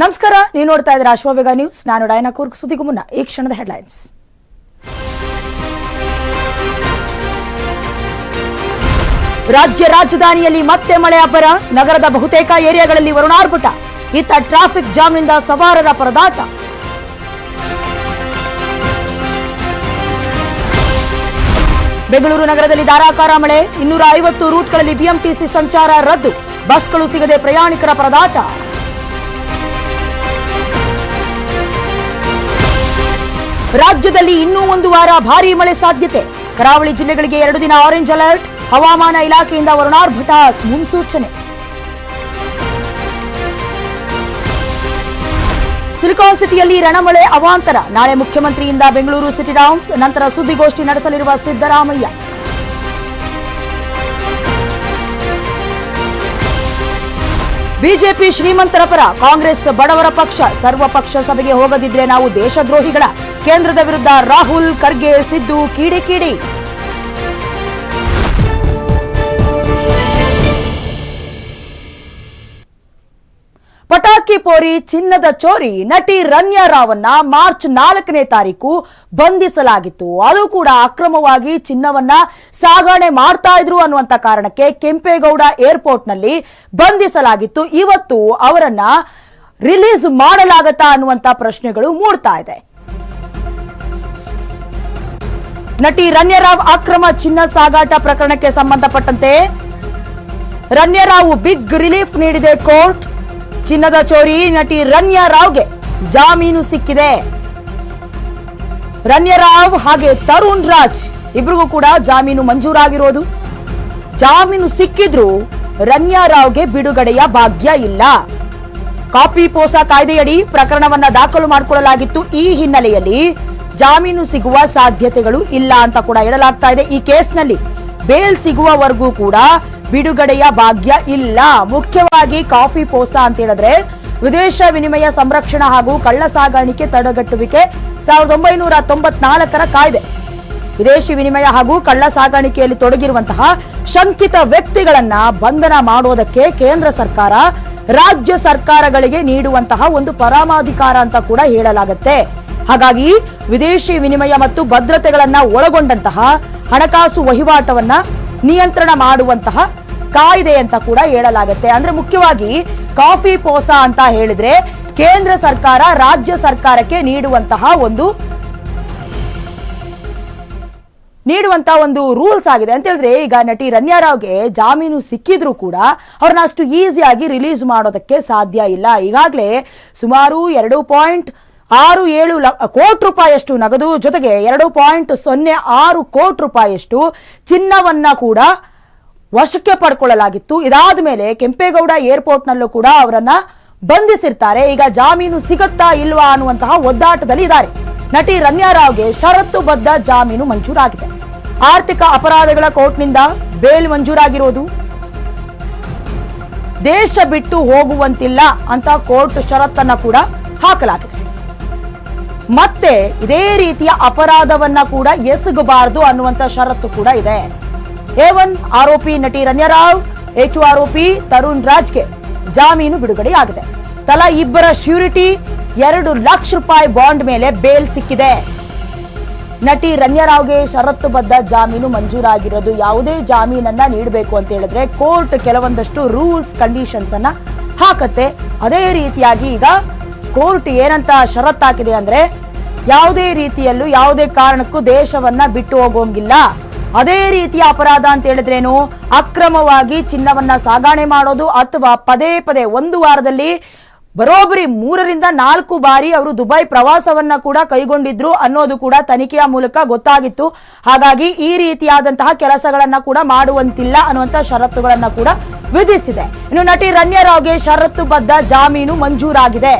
ನಮಸ್ಕಾರ, ನೀವು ನೋಡ್ತಾ ಇದ್ದೀರಾ ಅಶ್ವವೇಗ ನ್ಯೂಸ್. ನಾನು ಡೈನಾ ಕೂರ್ಗ್ ಸುದ್ದಿಗೂ ಮುನ್ನ ಈ ಕ್ಷಣದ ಹೆಡ್ಲೈನ್ಸ್. ರಾಜ್ಯ ರಾಜಧಾನಿಯಲ್ಲಿ ಮತ್ತೆ ಮಳೆ ಅಬ್ಬರ. ನಗರದ ಬಹುತೇಕ ಏರಿಯಾಗಳಲ್ಲಿ ವರುಣಾರ್ಭಟ. ಇತ್ತ ಟ್ರಾಫಿಕ್ ಜಾಮ್ನಿಂದ ಸವಾರರ ಪರದಾಟ. ಬೆಂಗಳೂರು ನಗರದಲ್ಲಿ ಧಾರಾಕಾರ ಮಳೆ. ಇನ್ನೂರ ಐವತ್ತು ರೂಟ್ಗಳಲ್ಲಿ ಬಿಎಂಟಿಸಿ ಸಂಚಾರ ರದ್ದು. ಬಸ್ಗಳು ಸಿಗದೆ ಪ್ರಯಾಣಿಕರ ಪರದಾಟ. ರಾಜ್ಯದಲ್ಲಿ ಇನ್ನೂ ಒಂದು ವಾರ ಭಾರೀ ಮಳೆ ಸಾಧ್ಯತೆ. ಕರಾವಳಿ ಜಿಲ್ಲೆಗಳಿಗೆ ಎರಡು ದಿನ ಆರೆಂಜ್ ಅಲರ್ಟ್ ಹವಾಮಾನ ಇಲಾಖೆಯಿಂದ ವರುಣಾರ್ಭಟ ಮುನ್ಸೂಚನೆ. ಸಿಲಿಕಾನ್ ಸಿಟಿಯಲ್ಲಿ ರಣಮಳೆ ಅವಾಂತರ. ನಾಳೆ ಮುಖ್ಯಮಂತ್ರಿಯಿಂದ ಬೆಂಗಳೂರು ಸಿಟಿ ರೌಂಡ್ಸ್, ನಂತರ ಸುದ್ದಿಗೋಷ್ಠಿ ನಡೆಸಲಿರುವ ಸಿದ್ದರಾಮಯ್ಯ. ಬಿಜೆಪಿ ಶ್ರೀಮಂತರ ಪರ ಕಾಂಗ್ರೆಸ್ ಬಡವರ ಪಕ್ಷ, ಸರ್ವಪಕ್ಷ ಸಭೆಗೆ ಹೋಗದಿದ್ರೆ ನಾವು ದೇಶದ್ರೋಹಿಗಳ. ಕೇಂದ್ರದ ವಿರುದ್ಧ ರಾಹುಲ್, ಖರ್ಗೆ, ಸಿದ್ದು ಕಿಡಿಕಿಡಿ ಪಟಾಕಿ ಪೋರಿ ಚಿನ್ನದ ಚೋರಿ ನಟಿ ರನ್ಯಾ ರಾವನ್ನ ಮಾರ್ಚ್ ನಾಲ್ಕನೇ ತಾರೀಕು ಬಂಧಿಸಲಾಗಿತ್ತು. ಅದು ಕೂಡ ಅಕ್ರಮವಾಗಿ ಚಿನ್ನವನ್ನ ಸಾಗಣೆ ಮಾಡ್ತಾ ಇದ್ರು ಅನ್ನುವಂತ ಕಾರಣಕ್ಕೆ ಕೆಂಪೇಗೌಡ ಏರ್ಪೋರ್ಟ್ನಲ್ಲಿ ಬಂಧಿಸಲಾಗಿತ್ತು. ಇವತ್ತು ಅವರನ್ನ ರಿಲೀಸ್ ಮಾಡಲಾಗತ್ತಾ ಅನ್ನುವಂತ ಪ್ರಶ್ನೆಗಳು ಮೂಡ್ತಾ ಇದೆ. ನಟಿ ರನ್ಯರಾವ್ ಅಕ್ರಮ ಚಿನ್ನ ಸಾಗಾಟ ಪ್ರಕರಣಕ್ಕೆ ಸಂಬಂಧಪಟ್ಟಂತೆ ರನ್ಯರಾವ್ ಬಿಗ್ ರಿಲೀಫ್ ನೀಡಿದೆ ಕೋರ್ಟ್. ಚಿನ್ನದ ಚೋರಿ ನಟಿ ರನ್ಯಾ ರಾವ್ಗೆ ಜಾಮೀನು ಸಿಕ್ಕಿದೆ. ರಣ್ಯಾ ರಾವ್ ಹಾಗೆ ತರುಣ್ ರಾಜ್ ಇಬ್ರಿಗೂ ಕೂಡ ಜಾಮೀನು ಮಂಜೂರಾಗಿರೋದು. ಜಾಮೀನು ಸಿಕ್ಕಿದ್ರು ರನ್ಯಾ ರಾವ್ಗೆ ಬಿಡುಗಡೆಯ ಭಾಗ್ಯ ಇಲ್ಲ. ಕಾಪಿ ಪೋಸ ಕಾಯ್ದೆಯಡಿ ಪ್ರಕರಣವನ್ನ ದಾಖಲು ಮಾಡಿಕೊಳ್ಳಲಾಗಿತ್ತು. ಈ ಹಿನ್ನೆಲೆಯಲ್ಲಿ ಜಾಮೀನು ಸಿಗುವ ಸಾಧ್ಯತೆಗಳು ಇಲ್ಲ ಅಂತ ಕೂಡ ಹೇಳಲಾಗ್ತಾ ಇದೆ. ಈ ಕೇಸ್ನಲ್ಲಿ ಬೇಲ್ ಸಿಗುವವರೆಗೂ ಕೂಡ ಬಿಡುಗಡೆಯ ಭಾಗ್ಯ ಇಲ್ಲ. ಮುಖ್ಯವಾಗಿ ಕಾಫಿ ಪೋಸ ಅಂತ ಹೇಳಿದ್ರೆ ವಿದೇಶ ವಿನಿಮಯ ಸಂರಕ್ಷಣಾ ಹಾಗೂ ಕಳ್ಳ ಸಾಗಾಣಿಕೆ ತಡೆಗಟ್ಟುವಿಕೆ ಸಾವಿರದ ಒಂಬೈನೂರ ತೊಂಬತ್ನಾಲ್ಕರ ಕಾಯ್ದೆ. ವಿದೇಶಿ ವಿನಿಮಯ ಹಾಗೂ ಕಳ್ಳ ಸಾಗಾಣಿಕೆಯಲ್ಲಿ ತೊಡಗಿರುವಂತಹ ಶಂಕಿತ ವ್ಯಕ್ತಿಗಳನ್ನ ಬಂಧನ ಮಾಡೋದಕ್ಕೆ ಕೇಂದ್ರ ಸರ್ಕಾರ ರಾಜ್ಯ ಸರ್ಕಾರಗಳಿಗೆ ನೀಡುವಂತಹ ಒಂದು ಪರಮಾಧಿಕಾರ ಅಂತ ಕೂಡ ಹೇಳಲಾಗುತ್ತೆ. ಹಾಗಾಗಿ ವಿದೇಶಿ ವಿನಿಮಯ ಮತ್ತು ಭದ್ರತೆಗಳನ್ನ ಒಳಗೊಂಡಂತಹ ಹಣಕಾಸು ವಹಿವಾಟವನ್ನ ನಿಯಂತ್ರಣ ಮಾಡುವಂತಹ ಕಾಯ್ದೆ ಅಂತ ಕೂಡ ಹೇಳಲಾಗುತ್ತೆ. ಅಂದ್ರೆ ಮುಖ್ಯವಾಗಿ ಕಾಫಿ ಪೋಸಾ ಅಂತ ಹೇಳಿದ್ರೆ ಕೇಂದ್ರ ಸರ್ಕಾರ ರಾಜ್ಯ ಸರ್ಕಾರಕ್ಕೆ ನೀಡುವಂತಹ ಒಂದು ನೀಡುವಂತ ಒಂದು ರೂಲ್ಸ್ ಆಗಿದೆ. ಅಂತ ಹೇಳಿದ್ರೆ ಈಗ ನಟಿ ರನ್ಯಾ ರಾವ್ಗೆ ಜಾಮೀನು ಸಿಕ್ಕಿದ್ರು ಕೂಡ ಅವ್ರನ್ನ ಅಷ್ಟು ಈಸಿಯಾಗಿ ರಿಲೀಸ್ ಮಾಡೋದಕ್ಕೆ ಸಾಧ್ಯ ಇಲ್ಲ. ಈಗಾಗಲೇ ಸುಮಾರು ಎರಡು ಪಾಯಿಂಟ್ ಆರು ಏಳು ಕೋಟಿ ರೂಪಾಯಿಯಷ್ಟು ನಗದು ಜೊತೆಗೆ ಎರಡು ಪಾಯಿಂಟ್ ಸೊನ್ನೆ ಆರು ಕೋಟಿ ರೂಪಾಯಿಯಷ್ಟು ಚಿನ್ನವನ್ನ ಕೂಡ ವಶಕ್ಕೆ ಪಡ್ಕೊಳ್ಳಲಾಗಿತ್ತು. ಇದಾದ ಮೇಲೆ ಕೆಂಪೇಗೌಡ ಏರ್ಪೋರ್ಟ್ನಲ್ಲೂ ಕೂಡ ಅವರನ್ನ ಬಂಧಿಸಿರ್ತಾರೆ. ಈಗ ಜಾಮೀನು ಸಿಗುತ್ತಾ ಇಲ್ವಾ ಅನ್ನುವಂತಹ ಒದ್ದಾಟದಲ್ಲಿ ಇದ್ದಾರೆ. ನಟಿ ರಮ್ಯಾ ರಾವ್ಗೆ ಷರತ್ತುಬದ್ಧ ಜಾಮೀನು ಮಂಜೂರಾಗಿದೆ. ಆರ್ಥಿಕ ಅಪರಾಧಗಳ ಕೋರ್ಟ್ನಿಂದ ಬೇಲ್ ಮಂಜೂರಾಗಿರೋದು. ದೇಶ ಬಿಟ್ಟು ಹೋಗುವಂತಿಲ್ಲ ಅಂತ ಕೋರ್ಟ್ ಷರತ್ತನ್ನ ಕೂಡ ಹಾಕಲಾಗಿದೆ. ಮತ್ತೆ ಇದೇ ರೀತಿಯ ಅಪರಾಧವನ್ನ ಕೂಡ ಎಸಗಬಾರದು ಅನ್ನುವಂತ ಷರತ್ತು ಕೂಡ ಇದೆ. ಎ ಒನ್ ಆರೋಪಿ ನಟಿ ರನ್ಯರಾವ್ ಎ ಆರೋಪಿ ತರುಣ್ ರಾಜ್ಗೆ ಜಾಮೀನು ಬಿಡುಗಡೆಯಾಗಿದೆ. ತಲಾ ಇಬ್ಬರ ಶ್ಯೂರಿಟಿ, ಎರಡು ಲಕ್ಷ ರೂಪಾಯಿ ಬಾಂಡ್ ಮೇಲೆ ಬೇಲ್ ಸಿಕ್ಕಿದೆ. ನಟಿ ರನ್ಯರಾವ್ಗೆ ಷರತ್ತುಬದ್ಧ ಜಾಮೀನು ಮಂಜೂರಾಗಿರೋದು ಯಾವುದೇ ಜಾಮೀನನ್ನ ನೀಡಬೇಕು ಅಂತ ಹೇಳಿದ್ರೆ ಕೋರ್ಟ್ ಕೆಲವೊಂದಷ್ಟು ರೂಲ್ಸ್, ಕಂಡೀಷನ್ಸ್ ಅನ್ನ ಹಾಕತ್ತೆ. ಅದೇ ರೀತಿಯಾಗಿ ಈಗ ಕೋರ್ಟ್ ಏನಂತ ಷರತ್ತಾಕಿದೆ ಅಂದ್ರೆ ಯಾವುದೇ ರೀತಿಯಲ್ಲೂ ಯಾವುದೇ ಕಾರಣಕ್ಕೂ ದೇಶವನ್ನ ಬಿಟ್ಟು ಹೋಗೋಂಗಿಲ್ಲ. ಅದೇ ರೀತಿಯ ಅಪರಾಧ ಅಂತ ಹೇಳಿದ್ರೇನು? ಅಕ್ರಮವಾಗಿ ಚಿನ್ನವನ್ನ ಸಾಗಾಣೆ ಮಾಡೋದು ಅಥವಾ ಪದೇ ಪದೇ ಒಂದು ವಾರದಲ್ಲಿ ಬರೋಬ್ಬರಿ ಮೂರರಿಂದ ನಾಲ್ಕು ಬಾರಿ ಅವರು ದುಬೈ ಪ್ರವಾಸವನ್ನ ಕೂಡ ಕೈಗೊಂಡಿದ್ರು ಅನ್ನೋದು ಕೂಡ ತನಿಖೆಯ ಮೂಲಕ ಗೊತ್ತಾಗಿತ್ತು. ಹಾಗಾಗಿ ಈ ರೀತಿಯಾದಂತಹ ಕೆಲಸಗಳನ್ನ ಕೂಡ ಮಾಡುವಂತಿಲ್ಲ ಅನ್ನುವಂತ ಷರತ್ತುಗಳನ್ನ ಕೂಡ ವಿಧಿಸಿದೆ. ಇನ್ನು ನಟಿ ರಣ್ಯರಾವ್ಗೆ ಷರತ್ತುಬದ್ಧ ಜಾಮೀನು ಮಂಜೂರಾಗಿದೆ.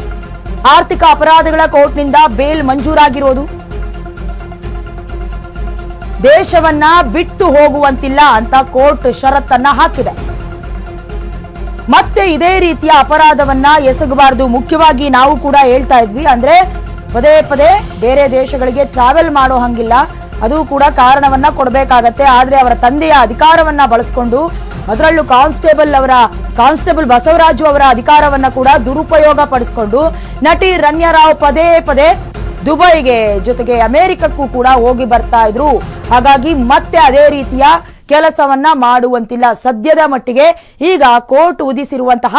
ಆರ್ಥಿಕ ಅಪರಾಧಗಳ ಕೋರ್ಟ್ನಿಂದ ಬೇಲ್ ಮಂಜೂರಾಗಿರೋದು? ದೇಶವನ್ನ ಬಿಟ್ಟು ಹೋಗುವಂತಿಲ್ಲ ಅಂತ ಕೋರ್ಟ್ ಷರತ್ತನ್ನ ಹಾಕಿದೆ. ಮತ್ತೆ ಇದೇ ರೀತಿಯ ಅಪರಾಧವನ್ನ ಎಸಗಬಾರದು. ಮುಖ್ಯವಾಗಿ ನಾವು ಕೂಡ ಹೇಳ್ತಾ ಇದ್ವಿ. ಅಂದ್ರೆ ಪದೇ ಪದೇ ಬೇರೆ ದೇಶಗಳಿಗೆ ಟ್ರಾವೆಲ್ ಮಾಡೋ ಹಂಗಿಲ್ಲ. ಅದು ಕೂಡ ಕಾರಣವನ್ನ ಕೊಡಬೇಕಾಗತ್ತೆ. ಆದ್ರೆ ಅವರ ತಂದೆಯ ಅಧಿಕಾರವನ್ನ ಬಳಸ್ಕೊಂಡು ಅದರಲ್ಲೂ ಕಾನ್ಸ್ಟೇಬಲ್ ಅವರ, ಕಾನ್ಸ್ಟೇಬಲ್ ಬಸವರಾಜು ಅವರ ಅಧಿಕಾರವನ್ನ ಕೂಡ ದುರುಪಯೋಗ ಪಡಿಸಿಕೊಂಡು ನಟಿ ರಣ್ಯರಾವ್ ಪದೇ ಪದೇ ದುಬೈಗೆ ಜೊತೆಗೆ ಅಮೆರಿಕಕ್ಕೂ ಕೂಡ ಹೋಗಿ ಬರ್ತಾ ಇದ್ರು. ಹಾಗಾಗಿ ಮತ್ತೆ ಅದೇ ರೀತಿಯ ಕೆಲಸವನ್ನ ಮಾಡುವಂತಿಲ್ಲ. ಸದ್ಯದ ಮಟ್ಟಿಗೆ ಈಗ ಕೋರ್ಟ್ ಉದಿಸಿರುವಂತಹ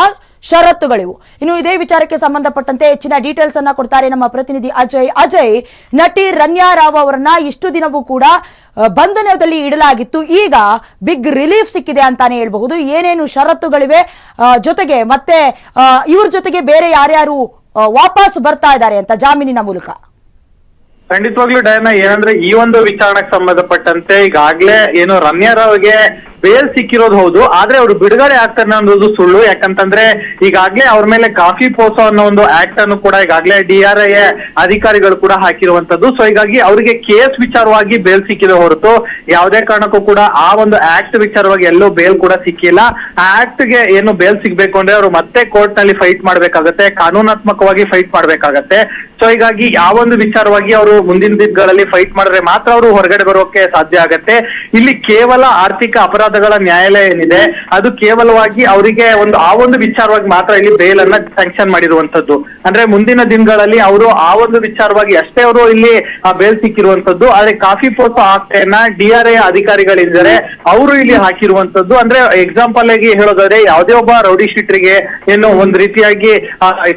ಷರತ್ತುಗಳಿವು. ಇನ್ನು ಇದೇ ವಿಚಾರಕ್ಕೆ ಸಂಬಂಧಪಟ್ಟಂತೆ ಹೆಚ್ಚಿನ ಡೀಟೇಲ್ಸ್ ಅನ್ನ ಕೊಡ್ತಾರೆ ನಮ್ಮ ಪ್ರತಿನಿಧಿ ಅಜಯ್. ಅಜಯ್, ನಟಿ ರನ್ಯಾ ರಾವ್ ಅವರನ್ನ ಇಷ್ಟು ದಿನವೂ ಕೂಡ ಬಂಧನದಲ್ಲಿ ಇಡಲಾಗಿತ್ತು. ಈಗ ಬಿಗ್ ರಿಲೀಫ್ ಸಿಕ್ಕಿದೆ ಅಂತಾನೆ ಹೇಳಬಹುದು. ಏನೇನು ಷರತ್ತುಗಳಿವೆ? ಜೊತೆಗೆ ಮತ್ತೆ ಇವ್ರ ಜೊತೆಗೆ ಬೇರೆ ಯಾರ್ಯಾರು ವಾಪಸ್ ಬರ್ತಾ ಇದ್ದಾರೆ ಅಂತ ಜಾಮೀನಿನ ಮೂಲಕ? ಖಂಡಿತವಾಗ್ಲೂ ಡಯನ ಏನಂದ್ರೆ ಈ ಒಂದು ವಿಚಾರಣೆಗೆ ಸಂಬಂಧಪಟ್ಟಂತೆ ಈಗಾಗ್ಲೇ ಏನು ರಮ್ಯಾರವ್ರಿಗೆ ಬೇಲ್ ಸಿಕ್ಕಿರೋದು ಹೌದು, ಆದ್ರೆ ಅವರು ಬಿಡುಗಡೆ ಆಗ್ತಾರೆ ಅನ್ನೋದು ಸುಳ್ಳು. ಯಾಕಂತಂದ್ರೆ ಈಗಾಗ್ಲೇ ಅವ್ರ ಮೇಲೆ ಕಾಫಿ ಪೋಸೋ ಅನ್ನೋ ಒಂದು ಆಕ್ಟ್ ಅನ್ನು ಕೂಡ ಈಗಾಗ್ಲೇ ಡಿ ಆರ್ ಐ ಅಧಿಕಾರಿಗಳು ಕೂಡ ಹಾಕಿರುವಂತದ್ದು ಸೊ ಹೀಗಾಗಿ ಅವರಿಗೆ ಕೇಸ್ ವಿಚಾರವಾಗಿ ಬೇಲ್ ಸಿಕ್ಕಿದೆ ಹೊರತು ಯಾವುದೇ ಕಾರಣಕ್ಕೂ ಕೂಡ ಆ ಒಂದು ಆಕ್ಟ್ ವಿಚಾರವಾಗಿ ಎಲ್ಲೂ ಬೇಲ್ ಕೂಡ ಸಿಕ್ಕಿಲ್ಲ. ಆಕ್ಟ್ಗೆ ಏನು ಬೇಲ್ ಸಿಗ್ಬೇಕು ಅಂದ್ರೆ ಅವರು ಮತ್ತೆ ಕೋರ್ಟ್ನಲ್ಲಿ ಫೈಟ್ ಮಾಡ್ಬೇಕಾಗತ್ತೆ, ಕಾನೂನಾತ್ಮಕವಾಗಿ ಫೈಟ್ ಮಾಡ್ಬೇಕಾಗತ್ತೆ. ಸೊ ಹೀಗಾಗಿ ಯಾವೊಂದು ವಿಚಾರವಾಗಿ ಅವರು ಮುಂದಿನ ದಿನಗಳಲ್ಲಿ ಫೈಟ್ ಮಾಡಿದ್ರೆ ಮಾತ್ರ ಅವರು ಹೊರಗಡೆ ಬರೋಕೆ ಸಾಧ್ಯ ಆಗತ್ತೆ. ಇಲ್ಲಿ ಕೇವಲ ಆರ್ಥಿಕ ಅಪರಾಧಗಳ ನ್ಯಾಯಾಲಯ ಏನಿದೆ, ಅದು ಕೇವಲವಾಗಿ ಅವರಿಗೆ ಒಂದು, ಆ ಒಂದು ವಿಚಾರವಾಗಿ ಮಾತ್ರ ಇಲ್ಲಿ ಬೇಲ್ ಅನ್ನ ಸ್ಯಾಂಕ್ಷನ್ ಮಾಡಿರುವಂತದ್ದು ಅಂದ್ರೆ ಮುಂದಿನ ದಿನಗಳಲ್ಲಿ ಅವರು ಆ ಒಂದು ವಿಚಾರವಾಗಿ ಅಷ್ಟೇ ಅವರು ಇಲ್ಲಿ ಬೇಲ್ ಸಿಕ್ಕಿರುವಂತದ್ದು ಆದ್ರೆ ಕಾಫಿ ಪೋಸ್ಟ್ ಡಿ ಆರ್ ಐ ಅಧಿಕಾರಿಗಳಿದ್ದಾರೆ ಅವರು ಇಲ್ಲಿ ಹಾಕಿರುವಂತದ್ದು ಅಂದ್ರೆ ಎಕ್ಸಾಂಪಲ್ ಆಗಿ ಹೇಳೋದಾದ್ರೆ ಯಾವುದೇ ಒಬ್ಬ ರೌಡಿ ಶೀಟ್ರಿಗೆ ಏನು ಒಂದ್ ರೀತಿಯಾಗಿ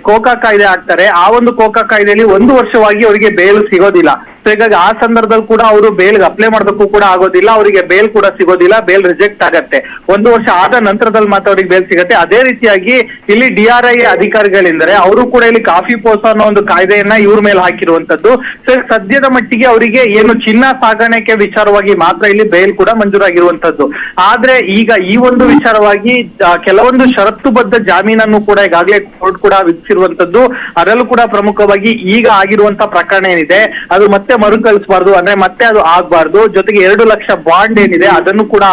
ಕೋಕಾ ಕಾಯ್ದೆ ಹಾಕ್ತಾರೆ. ಆ ಒಂದು ಕೋಕಾ ಕಾಯ್ದೆಯಲ್ಲಿ ಒಂದು ವರ್ಷವಾಗಿ ಅವರಿಗೆ ಬೇಲ್ ಸಿಗೋದಿಲ್ಲ. ಸೊ ಹೀಗಾಗಿ ಆ ಸಂದರ್ಭದಲ್ಲಿ ಕೂಡ ಅವರು ಬೇಲ್ಗೆ ಅಪ್ಲೈ ಮಾಡೋದಕ್ಕೂ ಕೂಡ ಆಗೋದಿಲ್ಲ, ಅವರಿಗೆ ಬೇಲ್ ಕೂಡ ಸಿಗೋದಿಲ್ಲ ಬೇಲ್ ರಿಜೆಕ್ಟ್ ಆಗತ್ತೆ. ಒಂದು ವರ್ಷ ಆದ ನಂತರದಲ್ಲಿ ಮಾತ್ರ ಅವರಿಗೆ ಬೇಲ್ ಸಿಗತ್ತೆ. ಅದೇ ರೀತಿಯಾಗಿ ಇಲ್ಲಿ ಡಿ ಆರ್ ಐ ಅಧಿಕಾರಿಗಳಿಂದರೆ ಅವರು ಕೂಡ ಇಲ್ಲಿ ಕಾಫಿ ಪೋಸೋ ಅನ್ನೋ ಒಂದು ಕಾಯ್ದೆಯನ್ನ ಇವ್ರ ಮೇಲೆ ಹಾಕಿರುವಂತದ್ದು ಸೊ ಸದ್ಯದ ಮಟ್ಟಿಗೆ ಅವರಿಗೆ ಏನು ಚಿನ್ನ ಸಾಗಾಣಿಕೆ ವಿಚಾರವಾಗಿ ಮಾತ್ರ ಇಲ್ಲಿ ಬೇಲ್ ಕೂಡ ಮಂಜೂರಾಗಿರುವಂತದ್ದು ಆದ್ರೆ ಈಗ ಈ ಒಂದು ವಿಚಾರವಾಗಿ ಕೆಲವೊಂದು ಷರತ್ತುಬದ್ಧ ಜಾಮೀನನ್ನು ಕೂಡ ಈಗಾಗಲೇ ಕೋರ್ಟ್ ಕೂಡ ವಿಧಿಸಿರುವಂತದ್ದು ಅದರಲ್ಲೂ ಕೂಡ ಪ್ರಮುಖವಾಗಿ ಈಗ ಆಗಿರುವಂತ ಪ್ರಕರಣ ಏನಿದೆ, ಅದು ಮತ್ತೆ ಮರುಕಳಿಸಬಾರ್ದು ಅಂದ್ರೆ ಮತ್ತೆ ಅದು ಆಗ್ಬಾರ್ದು. ಜೊತೆಗೆ ಎರಡು ಲಕ್ಷ ಬಾಂಡ್ ಏನಿದೆ, ಅದನ್ನು ಕೂಡ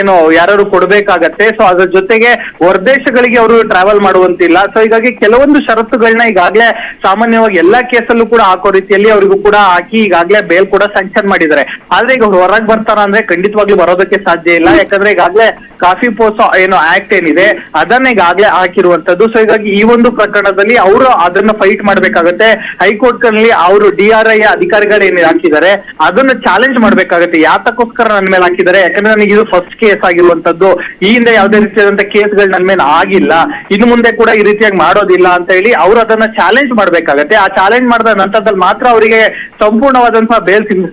ಏನು ಯಾರು ಕೊಡ್ಬೇಕಾಗತ್ತೆ. ಸೊ ಅದ್ರ ಜೊತೆಗೆ ಹೊರದೇಶಗಳಿಗೆ ಅವರು ಟ್ರಾವೆಲ್ ಮಾಡುವಂತಿಲ್ಲ. ಸೊ ಹೀಗಾಗಿ ಕೆಲವೊಂದು ಷರತ್ತುಗಳನ್ನ ಈಗಾಗಲೇ ಸಾಮಾನ್ಯವಾಗಿ ಎಲ್ಲಾ ಕೇಸಲ್ಲೂ ಕೂಡ ಹಾಕೋ ರೀತಿಯಲ್ಲಿ ಅವರಿಗೂ ಕೂಡ ಹಾಕಿ ಈಗಾಗಲೇ ಬೇಲ್ ಕೂಡ ಸ್ಯಾಂಕ್ಷನ್ ಮಾಡಿದ್ದಾರೆ. ಆದ್ರೆ ಈಗ ಹೊರಗೆ ಬರ್ತಾರ ಅಂದ್ರೆ ಖಂಡಿತವಾಗ್ಲಿ ಬರೋದಕ್ಕೆ ಸಾಧ್ಯ ಇಲ್ಲ. ಯಾಕಂದ್ರೆ ಈಗಾಗಲೇ ಕಾಫಿ ಪೋಸ್, ಏನು ಆಕ್ಟ್ ಏನಿದೆ, ಅದನ್ನ ಈಗಾಗಲೇ ಹಾಕಿರುವಂತದ್ದು. ಸೊ ಹೀಗಾಗಿ ಈ ಒಂದು ಪ್ರಕರಣದಲ್ಲಿ ಅವರು ಅದನ್ನ ಫೈಟ್ ಮಾಡ್ಬೇಕಾಗತ್ತೆ. ಹೈಕೋರ್ಟ್ನಲ್ಲಿ ಅವರು ಡಿ ಆರ್ ಐ ಅಧಿಕಾರಿಗಳು ಏನ್ ಹಾಕಿದ್ದಾರೆ. ಅದನ್ನ ಚಾಲೆಂಜ್ ಮಾಡ್ಬೇಕಾಗತ್ತೆ. ಯಾತಕ್ಕೋಸ್ಕರ ನನ್ನ ಮೇಲೆ ಹಾಕಿದ್ದಾರೆ? ಯಾಕಂದ್ರೆ ನನಗೆ ಇದು ಫಸ್ಟ್ ಕೇಸ್ ಆಗಿರುವಂತದ್ದು ಈ ಹಿಂದೆ ಯಾವುದೇ ರೀತಿಯಾದಂತ ಕೇಸ್ಗಳು ನನ್ನ ಮೇಲೆ ಆಗಿಲ್ಲ. ಇನ್ನು ಮುಂದೆ ಕೂಡ ಈ ರೀತಿಯಾಗಿ ಮಾಡೋದಿಲ್ಲ ಅಂತ ಹೇಳಿ ಅವ್ರು ಅದನ್ನ ಚಾಲೆಂಜ್ ಮಾಡ್ಬೇಕಾಗತ್ತೆ. ಆ ಚಾಲೆಂಜ್ ಮಾಡಿದ ನಂತರದಲ್ಲಿ ಮಾತ್ರ ಅವರಿಗೆ ಸಂಪೂರ್ಣವಾದಂತಹ ಬೇಲ್ ಸಿಗ್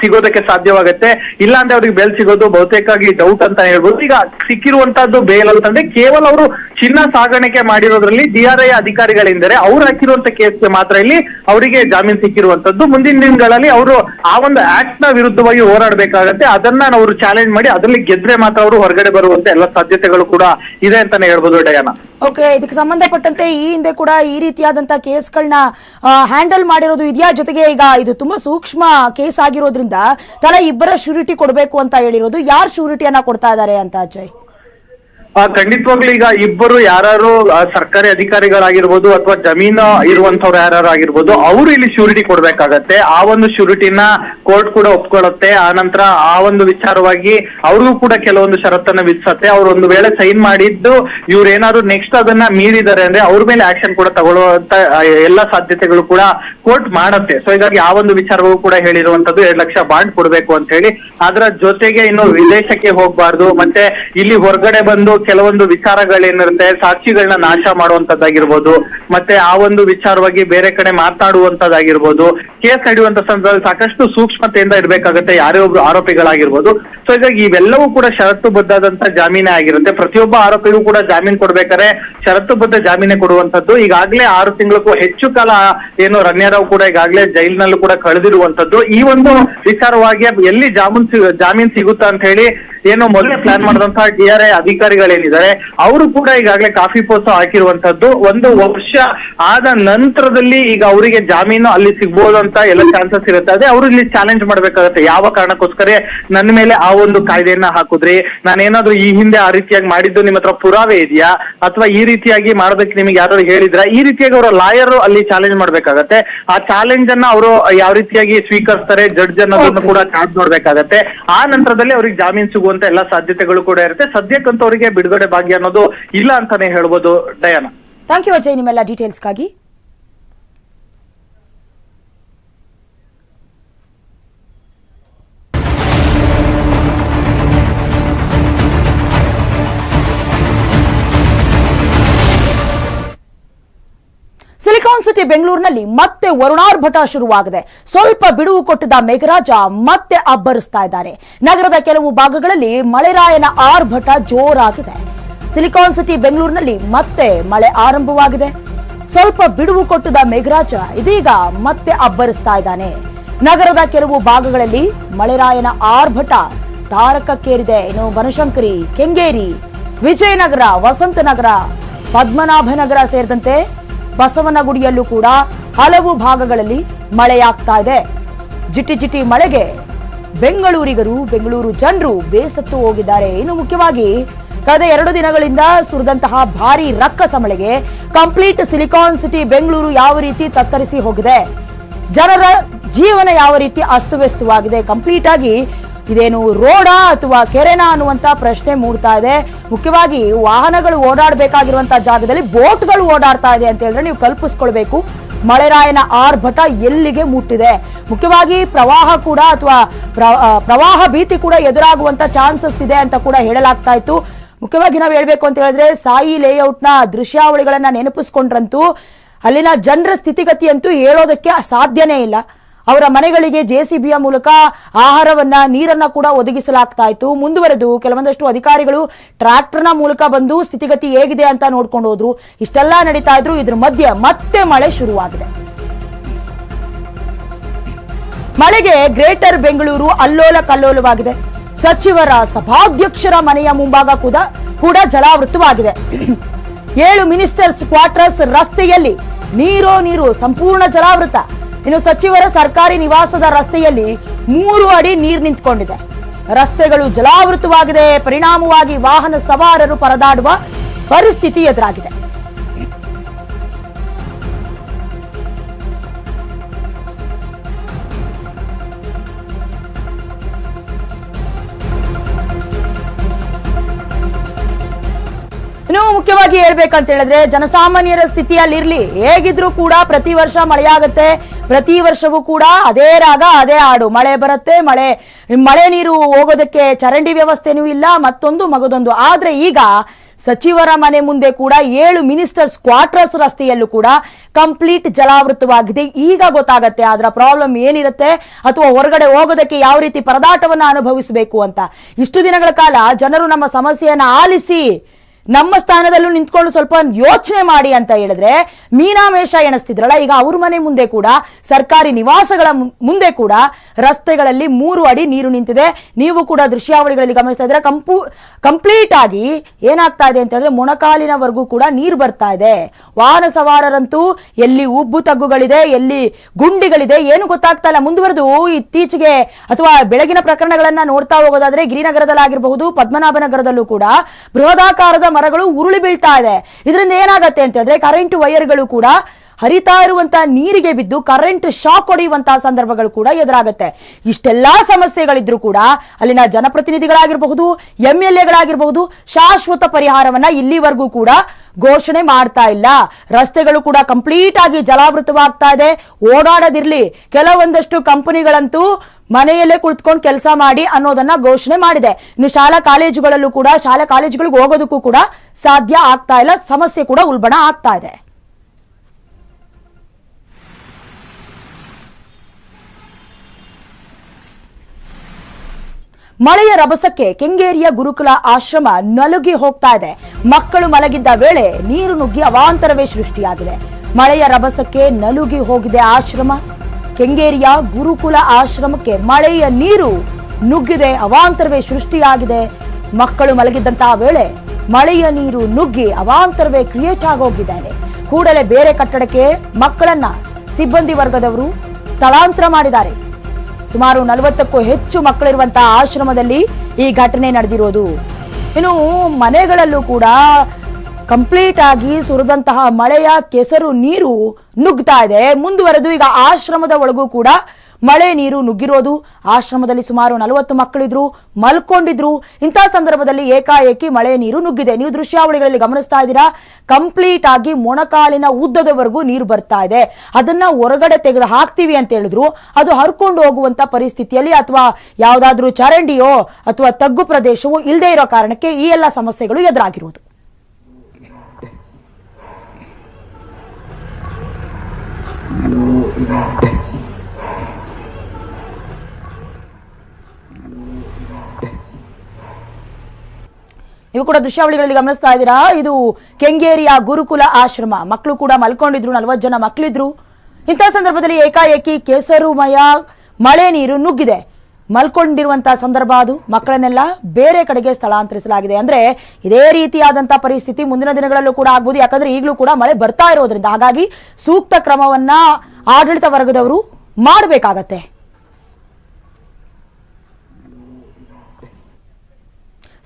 ಸಿಗೋದಕ್ಕೆ ಸಾಧ್ಯವಾಗುತ್ತೆ. ಇಲ್ಲ ಅಂದ್ರೆ ಅವ್ರಿಗೆ ಬೇಲ್ ಸಿಗೋದು ಬಹುತೇಕಾಗಿ ಡೌಟ್ ಅಂತ ಹೇಳ್ಬೋದು. ಈಗ ಸಿಕ್ಕಿರುವಂತದ್ದು ಬೇಲ್ ಅಂತಂದ್ರೆ ಕೇವಲ ಅವರು ಚಿನ್ನ ಸಾಗಾಣಿಕೆ ಮಾಡಿರೋದ್ರಲ್ಲಿ ಡಿ ಆರ್ ಐ ಅಧಿಕಾರಿಗಳಿಂದರೆ ಅವ್ರು ಹಾಕಿರುವಂತ ಕೇಸ್ ಮಾತ್ರ ಇಲ್ಲಿ ಅವರಿಗೆ ಜಾಮೀನು ಸಿಕ್ಕಿರುವಂತದ್ದು. ಮುಂದಿನ ದಿನಗಳಲ್ಲಿ ಅವರು ಆ ಒಂದು ಆಕ್ಟ್ನ ವಿರುದ್ಧವಾಗಿ ಹೋರಾಡಬೇಕಾಗತ್ತೆ. ಅದನ್ನ ಅವರು ಚಾಲೆಂಜ್ ಮಾಡಿ ಅದರಲ್ಲಿ ಗೆದ್ರೆ ಮಾತ್ರ ಅವರು ಹೊರಗಡೆ ಬರುವಂತ ಎಲ್ಲ ಸಾಧ್ಯತೆಗಳು ಕೂಡ ಇದೆ ಅಂತಾನೆ ಹೇಳ್ಬೋದು ಡಯಾನ. ಓಕೆ, ಇದಕ್ಕೆ ಸಂಬಂಧಪಟ್ಟಂತೆ ಈ ಹಿಂದೆ ಕೂಡ ಈ ರೀತಿಯಾದಂತಹ ಕೇಸ್ಗಳನ್ನ ಹ್ಯಾಂಡಲ್ ಮಾಡಿರೋದು ಇದೆಯಾ? ಜೊತೆಗೆ ಈಗ ಇದು ತುಂಬಾ ಸೂಕ್ಷ್ಮ ಕೇಸ್ ಆಗಿರೋದ್ರಿಂದ ತಲಾ ಇಬ್ಬರ ಶ್ಯೂರಿಟಿ ಕೊಡಬೇಕು ಅಂತ ಹೇಳಿರೋದು. ಯಾರು ಶ್ಯೂರಿಟಿಯನ್ನ ಕೊಡ್ತಾ ಇದ್ದಾರೆ ಅಂತ ಅಜಯ್? ಖಂಡಿತವಾಗ್ಲೂ ಈಗ ಇಬ್ಬರು ಯಾರು ಸರ್ಕಾರಿ ಅಧಿಕಾರಿಗಳಾಗಿರ್ಬೋದು ಅಥವಾ ಜಮೀನು ಇರುವಂತವ್ರು ಯಾರು ಆಗಿರ್ಬೋದು, ಅವರು ಇಲ್ಲಿ ಶ್ಯೂರಿಟಿ ಕೊಡ್ಬೇಕಾಗತ್ತೆ. ಆ ಒಂದು ಶ್ಯೂರಿಟಿನ ಕೋರ್ಟ್ ಕೂಡ ಒಪ್ಕೊಳ್ಳುತ್ತೆ. ಆ ನಂತರ ಆ ಒಂದು ವಿಚಾರವಾಗಿ ಅವ್ರಿಗೂ ಕೂಡ ಕೆಲವೊಂದು ಷರತ್ತನ್ನ ವಿಧಿಸತ್ತೆ. ಅವ್ರು ಒಂದು ವೇಳೆ ಸೈನ್ ಮಾಡಿದ್ದು ಇವ್ರೇನಾದ್ರು ನೆಕ್ಸ್ಟ್ ಅದನ್ನ ಮೀರಿದ್ದಾರೆ ಅಂದ್ರೆ ಅವ್ರ ಮೇಲೆ ಆಕ್ಷನ್ ಕೂಡ ತಗೊಳ್ಳುವಂತ ಎಲ್ಲಾ ಸಾಧ್ಯತೆಗಳು ಕೂಡ ಕೋರ್ಟ್ ಮಾಡುತ್ತೆ. ಸೊ ಹೀಗಾಗಿ ಆ ಒಂದು ವಿಚಾರವೂ ಕೂಡ ಹೇಳಿರುವಂತದ್ದು ಎರಡ್ ಲಕ್ಷ ಬಾಂಡ್ ಕೊಡ್ಬೇಕು ಅಂತ ಹೇಳಿ. ಅದರ ಜೊತೆಗೆ ಇನ್ನು ವಿದೇಶಕ್ಕೆ ಹೋಗ್ಬಾರ್ದು. ಮತ್ತೆ ಇಲ್ಲಿ ಹೊರಗಡೆ ಬಂದು ಕೆಲವೊಂದು ವಿಚಾರಗಳೇನಿರುತ್ತೆ ಸಾಕ್ಷಿಗಳನ್ನ ನಾಶ ಮಾಡುವಂತದ್ದಾಗಿರ್ಬೋದು ಮತ್ತೆ ಆ ಒಂದು ವಿಚಾರವಾಗಿ ಬೇರೆ ಕಡೆ ಮಾತನಾಡುವಂತದ್ದಾಗಿರ್ಬೋದು ಕೇಸ್ ನಡೆಯುವಂತ ಸಂದರ್ಭದಲ್ಲಿ ಸಾಕಷ್ಟು ಸೂಕ್ಷ್ಮತೆಯಿಂದ ಇರ್ಬೇಕಾಗತ್ತೆ ಯಾರೇ ಒಬ್ರು ಆರೋಪಿಗಳಾಗಿರ್ಬೋದು. ಸೊ ಹೀಗಾಗಿ ಇವೆಲ್ಲವೂ ಕೂಡ ಷರತ್ತುಬದ್ಧದಂತ ಜಾಮೀನೇ ಆಗಿರುತ್ತೆ. ಪ್ರತಿಯೊಬ್ಬ ಆರೋಪಿಗೂ ಕೂಡ ಜಾಮೀನ್ ಕೊಡ್ಬೇಕಾದ್ರೆ ಷರತ್ತುಬದ್ಧ ಜಾಮೀನೆ ಕೊಡುವಂತದ್ದು ಈಗಾಗಲೇ ಆರು ತಿಂಗಳಿಗೂ ಹೆಚ್ಚು ಕಾಲ ಏನು ರಣ್ಯರಾವ್ ಕೂಡ ಈಗಾಗಲೇ ಜೈಲಿನಲ್ಲೂ ಕೂಡ ಕಳೆದಿರುವಂತದ್ದು ಈ ಒಂದು ವಿಚಾರವಾಗಿ ಎಲ್ಲಿ ಜಾಮೂನ್ ಜಾಮೀನ್ ಸಿಗುತ್ತಾ ಅಂತ ಹೇಳಿ ಏನು ಮೊದಲೇ ಪ್ಲಾನ್ ಮಾಡಿದಂತಹ ಡಿ ಆರ್ ಐ ಅಧಿಕಾರಿಗಳೇನಿದ್ದಾರೆ ಅವರು ಕೂಡ ಈಗಾಗಲೇ ಕಾಫಿ ಪೋಸ್ಟ್ ಹಾಕಿರುವಂತದ್ದು. ಒಂದು ವರ್ಷ ಆದ ನಂತರದಲ್ಲಿ ಈಗ ಅವರಿಗೆ ಜಾಮೀನು ಅಲ್ಲಿ ಸಿಗ್ಬೋದು ಅಂತ ಎಲ್ಲ ಚಾನ್ಸಸ್ ಇರುತ್ತೆ. ಅದೇ ಅವರು ಇಲ್ಲಿ ಚಾಲೆಂಜ್ ಮಾಡ್ಬೇಕಾಗತ್ತೆ. ಯಾವ ಕಾರಣಕ್ಕೋಸ್ಕರ ನನ್ನ ಮೇಲೆ ಆ ಒಂದು ಕಾಯ್ದೆಯನ್ನ ಹಾಕುದ್ರಿ? ನಾನೇನಾದ್ರೂ ಈ ಹಿಂದೆ ಆ ರೀತಿಯಾಗಿ ಮಾಡಿದ್ದು ನಿಮ್ಮ ಹತ್ರ ಪುರಾವೆ ಇದೆಯಾ? ಅಥವಾ ಈ ರೀತಿಯಾಗಿ ಮಾಡೋದಕ್ಕೆ ನಿಮಗೆ ಯಾರಾದ್ರು ಹೇಳಿದ್ರ? ಈ ರೀತಿಯಾಗಿ ಅವರ ಲಾಯರ್ ಅಲ್ಲಿ ಚಾಲೆಂಜ್ ಮಾಡ್ಬೇಕಾಗತ್ತೆ. ಆ ಚಾಲೆಂಜ್ ಅನ್ನ ಅವರು ಯಾವ ರೀತಿಯಾಗಿ ಸ್ವೀಕರಿಸ್ತಾರೆ? ಜಡ್ಜ್ ಅನ್ನೋದನ್ನು ಕೂಡ ಚಾರ್ಜ್ ನೋಡ್ಬೇಕಾಗತ್ತೆ. ಆ ನಂತರದಲ್ಲಿ ಅವ್ರಿಗೆ ಜಾಮೀನ್ ಸಿಗುವ ಹೋಗುವಂತ ಎಲ್ಲಾ ಸಾಧ್ಯತೆಗಳು ಕೂಡ ಇರುತ್ತೆ. ಸದ್ಯಕ್ಕಂತವರಿಗೆ ಬಿಡುಗಡೆ ಭಾಗ್ಯ ಅನ್ನೋದು ಇಲ್ಲ ಅಂತಾನೆ ಹೇಳ್ಬೋದು ಡಯಾನ. ಥ್ಯಾಂಕ್ ಯು ಅಜಯ್ ನಿಮ್ಮೆಲ್ಲ ಡೀಟೇಲ್ಸ್ಗಾಗಿ ಸಿಟಿ ಬೆಂಗಳೂರಿನಲ್ಲಿ ಮತ್ತೆ ವರುಣಾರ್ಭಟ ಶುರುವಾಗಿದೆ. ಸ್ವಲ್ಪ ಬಿಡುವು ಕೊಟ್ಟಿದ್ದ ಮೇಘರಾಜ ಮತ್ತೆ ಅಬ್ಬರಿಸ್ತಾ ಇದ್ದಾರೆ. ನಗರದ ಕೆಲವು ಭಾಗಗಳಲ್ಲಿ ಮಳೆರಾಯನ ಆರ್ಭಟ ಜೋರಾಗಿದೆ. ಸಿಲಿಕಾನ್ ಸಿಟಿ ಬೆಂಗಳೂರಿನಲ್ಲಿ ಮತ್ತೆ ಮಳೆ ಆರಂಭವಾಗಿದೆ. ಸ್ವಲ್ಪ ಬಿಡುವು ಕೊಟ್ಟಿದ್ದ ಮೇಘರಾಜ ಇದೀಗ ಮತ್ತೆ ಅಬ್ಬರಿಸ್ತಾ ಇದ್ದಾನೆ. ನಗರದ ಕೆಲವು ಭಾಗಗಳಲ್ಲಿ ಮಳೆರಾಯನ ಆರ್ಭಟ ತಾರಕಕ್ಕೇರಿದೆ. ಇನ್ನು ಬನಶಂಕರಿ, ಕೆಂಗೇರಿ, ವಿಜಯನಗರ, ವಸಂತನಗರ, ಪದ್ಮನಾಭನಗರ ಸೇರಿದಂತೆ ಬಸವನಗುಡಿಯಲ್ಲೂ ಕೂಡ ಹಲವು ಭಾಗಗಳಲ್ಲಿ ಮಳೆಯಾಗ್ತಾ ಇದೆ. ಜಿಟಿ ಜಿಟಿ ಮಳೆಗೆ ಬೆಂಗಳೂರಿಗರು, ಬೆಂಗಳೂರು ಜನರು ಬೇಸತ್ತು ಹೋಗಿದ್ದಾರೆ. ಇನ್ನು ಮುಖ್ಯವಾಗಿ ಕಳೆದ ಎರಡು ದಿನಗಳಿಂದ ಸುರಿದಂತಹ ಭಾರಿ ರಕ್ಕಸ ಮಳೆಗೆ ಕಂಪ್ಲೀಟ್ ಸಿಲಿಕಾನ್ ಸಿಟಿ ಬೆಂಗಳೂರು ಯಾವ ರೀತಿ ತತ್ತರಿಸಿ ಹೋಗಿದೆ. ಜನರ ಜೀವನ ಯಾವ ರೀತಿ ಅಸ್ತವ್ಯಸ್ತವಾಗಿದೆ. ಕಂಪ್ಲೀಟ್ ಆಗಿ ಇದೇನು ರೋಡಾ ಅಥವಾ ಕೆರೆನಾ ಅನ್ನುವಂತ ಪ್ರಶ್ನೆ ಮೂಡ್ತಾ ಇದೆ. ಮುಖ್ಯವಾಗಿ ವಾಹನಗಳು ಓಡಾಡಬೇಕಾಗಿರುವಂತ ಜಾಗದಲ್ಲಿ ಬೋಟ್ಗಳು ಓಡಾಡ್ತಾ ಇದೆ ಅಂತ ಹೇಳಿದ್ರೆ ನೀವು ಕಲ್ಪಿಸ್ಕೊಳ್ಬೇಕು. ಮಳೆರಾಯನ ಆರ್ಭಟ ಎಲ್ಲಿಗೆ ಮುಟ್ಟಿದೆ? ಮುಖ್ಯವಾಗಿ ಪ್ರವಾಹ ಕೂಡ ಅಥವಾ ಪ್ರ- ಪ್ರವಾಹ ಭೀತಿ ಕೂಡ ಎದುರಾಗುವಂತ ಚಾನ್ಸಸ್ ಇದೆ ಅಂತ ಕೂಡ ಹೇಳಲಾಗ್ತಾ ಇತ್ತು. ಮುಖ್ಯವಾಗಿ ನಾವು ಹೇಳಬೇಕು ಅಂತ ಹೇಳಿದ್ರೆ ಸಾಯಿ ಲೇಔಟ್ನ ದೃಶ್ಯಾವಳಿಗಳನ್ನ ನೆನಪಿಸ್ಕೊಂಡ್ರಂತೂ ಅಲ್ಲಿನ ಜನರ ಸ್ಥಿತಿಗತಿಯಂತೂ ಹೇಳೋದಕ್ಕೆ ಸಾಧ್ಯನೇ ಇಲ್ಲ. ಅವರ ಮನೆಗಳಿಗೆ ಜೆ ಸಿ ಮೂಲಕ ಆಹಾರವನ್ನ, ನೀರನ್ನ ಕೂಡ ಒದಗಿಸಲಾಗ್ತಾ ಇತ್ತು ಮುಂದುವರೆದು ಕೆಲವೊಂದಷ್ಟು ಅಧಿಕಾರಿಗಳು ನ ಮೂಲಕ ಬಂದು ಸ್ಥಿತಿಗತಿ ಹೇಗಿದೆ ಅಂತ ನೋಡ್ಕೊಂಡು ಹೋದ್ರು. ಇಷ್ಟೆಲ್ಲ ನಡೀತಾ ಇದ್ರು. ಇದ್ರ ಮಧ್ಯೆ ಮತ್ತೆ ಮಳೆ ಶುರುವಾಗಿದೆ. ಮಳೆಗೆ ಗ್ರೇಟರ್ ಬೆಂಗಳೂರು ಅಲ್ಲೋಲ ಕಲ್ಲೋಲವಾಗಿದೆ. ಸಚಿವರ ಸಭಾಧ್ಯಕ್ಷರ ಮನೆಯ ಮುಂಭಾಗ ಕೂಡ ಕೂಡ ಜಲಾವೃತವಾಗಿದೆ. ಏಳು ಮಿನಿಸ್ಟರ್ಸ್ ಕ್ವಾರ್ಟರ್ಸ್ ರಸ್ತೆಯಲ್ಲಿ ನೀರೋ ನೀರು, ಸಂಪೂರ್ಣ ಜಲಾವೃತ. ಇನ್ನು ಸಚಿವರ ಸರ್ಕಾರಿ ನಿವಾಸದ ರಸ್ತೆಯಲ್ಲಿ ಮೂರು ಅಡಿ ನೀರು ನಿಂತ್ಕೊಂಡಿದೆ. ರಸ್ತೆಗಳು ಜಲಾವೃತವಾಗಿದೆ. ಪರಿಣಾಮವಾಗಿ ವಾಹನ ಸವಾರರು ಪರದಾಡುವ ಪರಿಸ್ಥಿತಿ ಎದುರಾಗಿದೆ. ಮುಖ್ಯವಾಗಿ ಹೇಳ್ಬೇಕಂತ ಹೇಳಿದ್ರೆ ಜನಸಾಮಾನ್ಯರ ಸ್ಥಿತಿಯಲ್ಲಿರ್ಲಿ, ಹೇಗಿದ್ರು ಕೂಡ ಪ್ರತಿ ವರ್ಷ ಮಳೆಯಾಗತ್ತೆ. ಪ್ರತಿ ವರ್ಷವೂ ಕೂಡ ಅದೇ ರಾಗ, ಅದೇ ಹಾಡು. ಮಳೆ ಬರುತ್ತೆ, ಮಳೆ ಮಳೆ ನೀರು ಹೋಗೋದಕ್ಕೆ ಚರಂಡಿ ವ್ಯವಸ್ಥೆನೂ ಇಲ್ಲ, ಮತ್ತೊಂದು ಮಗದೊಂದು. ಆದ್ರೆ ಈಗ ಸಚಿವರ ಮನೆ ಮುಂದೆ ಕೂಡ ಏಳು ಮಿನಿಸ್ಟರ್ಸ್ ಕ್ವಾರ್ಟರ್ಸ್ ರಸ್ತೆಯಲ್ಲೂ ಕೂಡ ಕಂಪ್ಲೀಟ್ ಜಲಾವೃತವಾಗಿದೆ. ಈಗ ಗೊತ್ತಾಗತ್ತೆ ಅದರ ಪ್ರಾಬ್ಲಮ್ ಏನಿರುತ್ತೆ, ಅಥವಾ ಹೊರಗಡೆ ಹೋಗೋದಕ್ಕೆ ಯಾವ ರೀತಿ ಪರದಾಟವನ್ನು ಅನುಭವಿಸಬೇಕು ಅಂತ. ಇಷ್ಟು ದಿನಗಳ ಕಾಲ ಜನರು ನಮ್ಮ ಸಮಸ್ಯೆಯನ್ನು ಆಲಿಸಿ ನಮ್ಮ ಸ್ಥಾನದಲ್ಲೂ ನಿಂತ್ಕೊಂಡು ಸ್ವಲ್ಪ ಯೋಚನೆ ಮಾಡಿ ಅಂತ ಹೇಳಿದ್ರೆ ಮೀನಾಮೇಷ ಎಣಿಸ್ತಿದ್ರಲ್ಲ, ಈಗ ಅವ್ರ ಮನೆ ಮುಂದೆ ಕೂಡ, ಸರ್ಕಾರಿ ನಿವಾಸಗಳ ಮುಂದೆ ಕೂಡ ರಸ್ತೆಗಳಲ್ಲಿ ಮೂರು ಅಡಿ ನೀರು ನಿಂತಿದೆ. ನೀವು ಕೂಡ ದೃಶ್ಯಾವಳಿಗಳಲ್ಲಿ ಗಮನಿಸ್ತಾ ಇದ್ರೆ ಕಂಪು, ಕಂಪ್ಲೀಟ್ ಆಗಿ ಏನಾಗ್ತಾ ಇದೆ ಅಂತ ಹೇಳಿದ್ರೆ ಮೊಣಕಾಲಿನವರೆಗೂ ಕೂಡ ನೀರು ಬರ್ತಾ ಇದೆ. ವಾಹನ ಸವಾರರಂತೂ ಎಲ್ಲಿ ಉಬ್ಬು ತಗ್ಗುಗಳಿದೆ, ಎಲ್ಲಿ ಗುಂಡಿಗಳಿದೆ, ಏನು ಗೊತ್ತಾಗ್ತಾ ಇಲ್ಲ. ಮುಂದುವರೆದು ಇತ್ತೀಚೆಗೆ ಅಥವಾ ಬೆಳಗಿನ ಪ್ರಕರಣಗಳನ್ನ ನೋಡ್ತಾ ಹೋಗೋದಾದ್ರೆ ಗಿರಿನಗರದಲ್ಲಾಗಿರಬಹುದು, ಪದ್ಮನಾಭನಗರದಲ್ಲೂ ಕೂಡ ಬೃಹದಾಕಾರದ ಮರಗಳು ಉರುಳಿ ಬೀಳ್ತಾ ಇದೆ. ಇದರಿಂದ ಏನಾಗತ್ತೆ ಅಂತ ಹೇಳಿದ್ರೆ ಕರೆಂಟ್ ವೈರ್ಗಳು ಕೂಡ ಹರಿತಾ ಇರುವಂತಹ ನೀರಿಗೆ ಬಿದ್ದು ಕರೆಂಟ್ ಶಾಕ್ ಹೊಡೆಯುವಂತಹ ಸಂದರ್ಭಗಳು ಕೂಡ ಎದುರಾಗುತ್ತೆ. ಇಷ್ಟೆಲ್ಲಾ ಸಮಸ್ಯೆಗಳಿದ್ರು ಕೂಡ ಅಲ್ಲಿನ ಜನಪ್ರತಿನಿಧಿಗಳಾಗಿರಬಹುದು ಎಂ ಎಲ್ ಎಗಳಾಗಿರಬಹುದು ಶಾಶ್ವತ ಪರಿಹಾರವನ್ನ ಇಲ್ಲಿವರೆಗೂ ಕೂಡ ಘೋಷಣೆ ಮಾಡ್ತಾ ಇಲ್ಲ. ರಸ್ತೆಗಳು ಕೂಡ ಕಂಪ್ಲೀಟ್ ಆಗಿ ಜಲಾವೃತವಾಗ್ತಾ ಇದೆ. ಓಡಾಡದಿರ್ಲಿ. ಕೆಲವೊಂದಷ್ಟು ಕಂಪನಿಗಳಂತೂ ಮನೆಯಲ್ಲೇ ಕುಳಿತುಕೊಂಡು ಕೆಲಸ ಮಾಡಿ ಅನ್ನೋದನ್ನ ಘೋಷಣೆ ಮಾಡಿದೆ. ಇನ್ನು ಶಾಲಾ ಕಾಲೇಜುಗಳಲ್ಲೂ ಕೂಡ, ಶಾಲಾ ಕಾಲೇಜುಗಳಿಗೆ ಹೋಗೋದಕ್ಕೂ ಕೂಡ ಸಾಧ್ಯ ಆಗ್ತಾ ಇಲ್ಲ. ಸಮಸ್ಯೆ ಕೂಡ ಉಲ್ಬಣ ಆಗ್ತಾ ಇದೆ. ಮಳೆಯ ರಭಸಕ್ಕೆ ಕೆಂಗೇರಿಯ ಗುರುಕುಲ ಆಶ್ರಮ ನಲುಗಿ ಹೋಗ್ತಾ ಇದೆ. ಮಕ್ಕಳು ಮಲಗಿದ್ದ ವೇಳೆ ನೀರು ನುಗ್ಗಿ ಅವಾಂತರವೇ ಸೃಷ್ಟಿಯಾಗಿದೆ. ಮಳೆಯ ರಭಸಕ್ಕೆ ನಲುಗಿ ಹೋಗಿದೆ ಆಶ್ರಮ. ಕೆಂಗೇರಿಯ ಗುರುಕುಲ ಆಶ್ರಮಕ್ಕೆ ಮಳೆಯ ನೀರು ನುಗ್ಗಿದೆ. ಅವಾಂತರವೇ ಸೃಷ್ಟಿಯಾಗಿದೆ. ಮಕ್ಕಳು ಮಲಗಿದ್ದಂತಹ ವೇಳೆ ಮಳೆಯ ನೀರು ನುಗ್ಗಿ ಅವಾಂತರವೇ ಕ್ರಿಯೇಟ್ ಆಗೋಗಿದ್ದಾರೆ ಕೂಡಲೇ ಬೇರೆ ಕಟ್ಟಡಕ್ಕೆ ಮಕ್ಕಳನ್ನ ಸಿಬ್ಬಂದಿ ವರ್ಗದವರು ಸ್ಥಳಾಂತರ ಮಾಡಿದ್ದಾರೆ. ಸುಮಾರು ನಲವತ್ತಕ್ಕೂ ಹೆಚ್ಚು ಮಕ್ಕಳಿರುವಂತಹ ಆಶ್ರಮದಲ್ಲಿ ಈ ಘಟನೆ ನಡೆದಿರೋದು. ಇನ್ನು ಮನೆಗಳಲ್ಲೂ ಕೂಡ ಕಂಪ್ಲೀಟ್ ಆಗಿ ಸುರಿದಂತಹ ಮಳೆಯ ಕೆಸರು ನೀರು ನುಗ್ತಾ ಇದೆ. ಮುಂದುವರೆದು ಈಗ ಆಶ್ರಮದ ಒಳಗೂ ಕೂಡ ಮಳೆ ನೀರು ನುಗ್ಗಿರೋದು. ಆಶ್ರಮದಲ್ಲಿ ಸುಮಾರು ನಲವತ್ತು ಮಕ್ಕಳಿದ್ರು, ಮಲ್ಕೊಂಡಿದ್ರು. ಇಂಥ ಸಂದರ್ಭದಲ್ಲಿ ಏಕಾಏಕಿ ಮಳೆ ನೀರು ನುಗ್ಗಿದೆ. ನೀವು ದೃಶ್ಯಾವಳಿಗಳಲ್ಲಿ ಗಮನಿಸ್ತಾ ಇದ್ದೀರಾ ಕಂಪ್ಲೀಟ್ ಆಗಿ ಮೊಣಕಾಲಿನ ಉದ್ದದವರೆಗೂ ನೀರು ಬರ್ತಾ ಇದೆ. ಅದನ್ನ ಹೊರಗಡೆ ತೆಗೆದು ಹಾಕ್ತೀವಿ ಅಂತ ಹೇಳಿದ್ರು. ಅದು ಹರ್ಕೊಂಡು ಹೋಗುವಂತ ಪರಿಸ್ಥಿತಿಯಲ್ಲಿ ಅಥವಾ ಯಾವುದಾದ್ರೂ ಚರಂಡಿಯೋ ಅಥವಾ ತಗ್ಗು ಪ್ರದೇಶವೋ ಇಲ್ಲದೆ ಇರೋ ಕಾರಣಕ್ಕೆ ಈ ಎಲ್ಲ ಸಮಸ್ಯೆಗಳು ಎದುರಾಗಿರುವುದು ನೀವು ಕೂಡ ದೃಶ್ಯಾವಳಿಗಳಲ್ಲಿ ಗಮನಿಸ್ತಾ ಇದ್ದೀರಾ? ಇದು ಕೆಂಗೇರಿಯ ಗುರುಕುಲ ಆಶ್ರಮ. ಮಕ್ಕಳು ಕೂಡ ಮಲ್ಕೊಂಡಿದ್ರು, ನಲವತ್ತು ಜನ ಮಕ್ಕಳಿದ್ರು ಇಂತಹ ಸಂದರ್ಭದಲ್ಲಿ ಏಕಾಏಕಿ ಕೆಸರುಮಯ ಮಳೆ ನೀರು ನುಗ್ಗಿದೆ. ಮಲ್ಕೊಂಡಿರುವಂತಹ ಸಂದರ್ಭ ಅದು. ಮಕ್ಕಳನ್ನೆಲ್ಲ ಬೇರೆ ಕಡೆಗೆ ಸ್ಥಳಾಂತರಿಸಲಾಗಿದೆ. ಅಂದ್ರೆ ಇದೇ ರೀತಿಯಾದಂತಹ ಪರಿಸ್ಥಿತಿ ಮುಂದಿನ ದಿನಗಳಲ್ಲೂ ಕೂಡ ಆಗ್ಬೋದು. ಯಾಕಂದ್ರೆ ಈಗಲೂ ಕೂಡ ಮಳೆ ಬರ್ತಾ ಇರೋದ್ರಿಂದ. ಹಾಗಾಗಿ ಸೂಕ್ತ ಕ್ರಮವನ್ನ ಆಡಳಿತ ವರ್ಗದವರು ಮಾಡಬೇಕಾಗತ್ತೆ.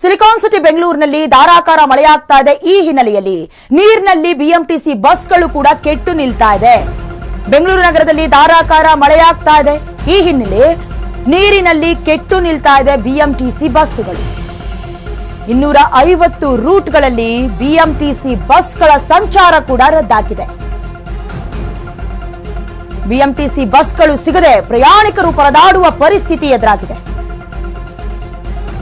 ಸಿಲಿಕಾನ್ ಸಿಟಿ ಬೆಂಗಳೂರಿನಲ್ಲಿ ಧಾರಾಕಾರ ಮಳೆಯಾಗ್ತಾ ಇದೆ ಈ ಹಿನ್ನೆಲೆಯಲ್ಲಿ. ನೀರಿನಲ್ಲಿ ಬಿಎಂಟಿಸಿ ಬಸ್ಗಳು ಕೂಡ ಕೆಟ್ಟು ನಿಲ್ತಾ ಇದೆ. ಬೆಂಗಳೂರು ನಗರದಲ್ಲಿ ಧಾರಾಕಾರ ಮಳೆಯಾಗ್ತಾ ಇದೆ. ಈ ಹಿನ್ನೆಲೆ ನೀರಿನಲ್ಲಿ ಕೆಟ್ಟು ನಿಲ್ತಾ ಇದೆ ಬಿಎಂಟಿಸಿ ಬಸ್ಸುಗಳು. ಇನ್ನೂರ ಐವತ್ತು ರೂಟ್ಗಳಲ್ಲಿ ಬಿಎಂಟಿಸಿ ಬಸ್ಗಳ ಸಂಚಾರ ಕೂಡ ರದ್ದಾಗಿದೆ. ಬಿಎಂಟಿಸಿ ಬಸ್ಗಳು ಸಿಗದೆ ಪ್ರಯಾಣಿಕರು ಪರದಾಡುವ ಪರಿಸ್ಥಿತಿ ಎದುರಾಗಿದೆ.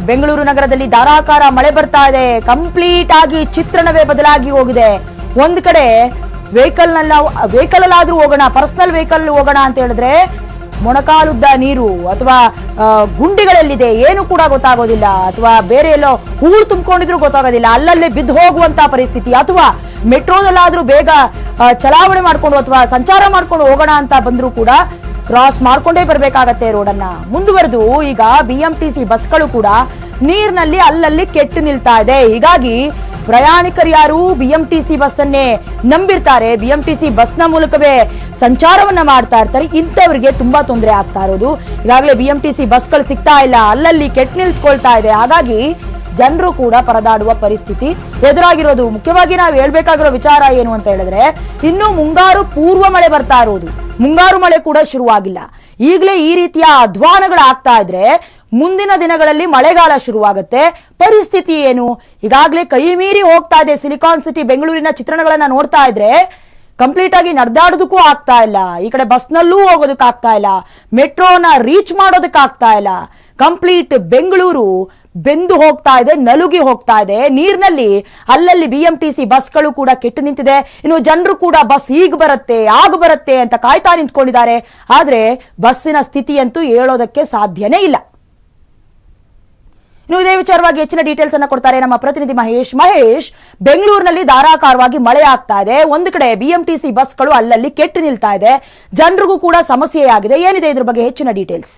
ಬೆಂಗಳೂರು ನಗರದಲ್ಲಿ ಧಾರಾಕಾರ ಮಳೆ ಬರ್ತಾ ಇದೆ. ಕಂಪ್ಲೀಟ್ ಆಗಿ ಚಿತ್ರಣವೇ ಬದಲಾಗಿ ಹೋಗಿದೆ. ಒಂದು ಕಡೆ ವೆಹಿಕಲ್ನಲ್ಲಿ ವೆಹಿಕಲ್ ಅಲ್ಲಾದ್ರೂ ಹೋಗೋಣ, ಪರ್ಸನಲ್ ವೆಹಿಕಲ್ ಹೋಗೋಣ ಅಂತ ಹೇಳಿದ್ರೆ ಮೊಣಕಾಲುದ್ದ ನೀರು ಅಥವಾ ಗುಂಡಿಗಳಲ್ಲಿದೆ, ಏನು ಕೂಡ ಗೊತ್ತಾಗೋದಿಲ್ಲ. ಅಥವಾ ಬೇರೆ ಎಲ್ಲೋ ಹೂಳು ತುಂಬಿಕೊಂಡಿದ್ರು ಗೊತ್ತಾಗೋದಿಲ್ಲ. ಅಲ್ಲಲ್ಲೇ ಬಿದ್ದು ಹೋಗುವಂತ ಪರಿಸ್ಥಿತಿ. ಅಥವಾ ಮೆಟ್ರೋದಲ್ಲಾದ್ರೂ ಬೇಗ ಚಲಾವಣೆ ಮಾಡ್ಕೊಂಡು ಅಥವಾ ಸಂಚಾರ ಮಾಡ್ಕೊಂಡು ಹೋಗೋಣ ಅಂತ ಬಂದರೂ ಕೂಡ ಕ್ರಾಸ್ ಮಾಡ್ಕೊಂಡೇ ಬರಬೇಕಾಗತ್ತೆ ರೋಡನ್ನ. ಮುಂದುವರೆದು ಈಗ ಬಿ ಎಂ ಟಿ ಸಿ ಬಸ್ಗಳು ಕೂಡ ನೀರಿನಲ್ಲಿ ಅಲ್ಲಲ್ಲಿ ಕೆಟ್ಟು ನಿಲ್ತಾ ಇದೆ. ಹೀಗಾಗಿ ಪ್ರಯಾಣಿಕರು ಯಾರು? ಬಿಎಂಟಿಸಿ ಬಸ್ ಅನ್ನೇ ನಂಬಿರ್ತಾರೆ. ಬಿಎಂಟಿಸಿ ಬಸ್ನ ಮೂಲಕವೇ ಸಂಚಾರವನ್ನ ಮಾಡ್ತಾ ಇರ್ತಾರೆ. ಇಂಥವ್ರಿಗೆ ತುಂಬಾ ತೊಂದರೆ ಆಗ್ತಾ ಇರೋದು. ಈಗಾಗಲೇ ಬಿಎಂಟಿಸಿ ಬಸ್ಗಳು ಸಿಗ್ತಾ ಇಲ್ಲ. ಅಲ್ಲಲ್ಲಿ ಕೆಟ್ಟ ನಿಲ್ತ್ಕೊಳ್ತಾ ಇದೆ. ಹಾಗಾಗಿ ಜನರು ಕೂಡ ಪರದಾಡುವ ಪರಿಸ್ಥಿತಿ ಎದುರಾಗಿರೋದು. ಮುಖ್ಯವಾಗಿ ನಾವು ಹೇಳ್ಬೇಕಾಗಿರೋ ವಿಚಾರ ಏನು ಅಂತ ಹೇಳಿದ್ರೆ, ಇನ್ನು ಮುಂಗಾರು ಪೂರ್ವ ಮಳೆ ಬರ್ತಾ ಇರೋದು. ಮುಂಗಾರು ಮಳೆ ಕೂಡ ಶುರುವಾಗಿಲ್ಲ. ಈಗಲೇ ಈ ರೀತಿಯ ಅಧ್ವಾನಗಳು ಆಗ್ತಾ ಇದ್ರೆ ಮುಂದಿನ ದಿನಗಳಲ್ಲಿ ಮಳೆಗಾಲ ಶುರುವಾಗುತ್ತೆ. ಪರಿಸ್ಥಿತಿ ಏನು? ಈಗಾಗಲೇ ಕೈ ಮೀರಿ ಹೋಗ್ತಾ ಇದೆ ಸಿಲಿಕಾನ್ ಸಿಟಿ, ಬೆಂಗಳೂರಿನ ಚಿತ್ರಣಗಳನ್ನ ನೋಡ್ತಾ ಇದ್ರೆ ಕಂಪ್ಲೀಟ್ ಆಗಿ ನಡೆದಾಡೋದಕ್ಕೂ ಆಗ್ತಾ ಇಲ್ಲ. ಈ ಕಡೆ ಬಸ್ನಲ್ಲೂ ಹೋಗೋದಕ್ಕೆ ಆಗ್ತಾ ಇಲ್ಲ. ಮೆಟ್ರೋನ ರೀಚ್ ಮಾಡೋದಕ್ಕೆ ಆಗ್ತಾ ಇಲ್ಲ. ಕಂಪ್ಲೀಟ್ ಬೆಂಗಳೂರು ಬೆಂದು ಹೋಗ್ತಾ ಇದೆ, ನಲುಗಿ ಹೋಗ್ತಾ ಇದೆ. ನೀರಿನಲ್ಲಿ ಅಲ್ಲಲ್ಲಿ ಬಿ ಎಂ ಟಿ ಬಿಎಂಟಿಸಿ ಬಸ್ಗಳು ಕೂಡ ಕೆಟ್ಟು ನಿಂತಿದೆ. ಇನ್ನು ಜನರು ಕೂಡ ಬಸ್ ಈಗ ಬರುತ್ತೆ ಆಗ ಬರುತ್ತೆ ಅಂತ ಕಾಯ್ತಾ ನಿಂತ್ಕೊಂಡಿದ್ದಾರೆ. ಆದ್ರೆ ಬಸ್ಸಿನ ಸ್ಥಿತಿಯಂತೂ ಹೇಳೋದಕ್ಕೆ ಸಾಧ್ಯನೇ ಇಲ್ಲ. ಇನ್ನು ಇದೇ ವಿಚಾರವಾಗಿ ಹೆಚ್ಚಿನ ಡೀಟೇಲ್ಸ್ ಅನ್ನ ಕೊಡ್ತಾರೆ ನಮ್ಮ ಪ್ರತಿನಿಧಿ ಮಹೇಶ್. ಮಹೇಶ್, ಬೆಂಗಳೂರಿನಲ್ಲಿ ಧಾರಾಕಾರವಾಗಿ ಮಳೆ ಆಗ್ತಾ ಇದೆ. ಒಂದು ಕಡೆ ಬಿಎಂಟಿಸಿ ಬಸ್ಗಳು ಅಲ್ಲಲ್ಲಿ ಕೆಟ್ಟು ನಿಲ್ತಾ ಇದೆ. ಜನರಿಗೂ ಕೂಡ ಸಮಸ್ಯೆಯಾಗಿದೆ ಏನಿದೆ ಇದ್ರ ಬಗ್ಗೆ ಹೆಚ್ಚಿನ ಡೀಟೇಲ್ಸ್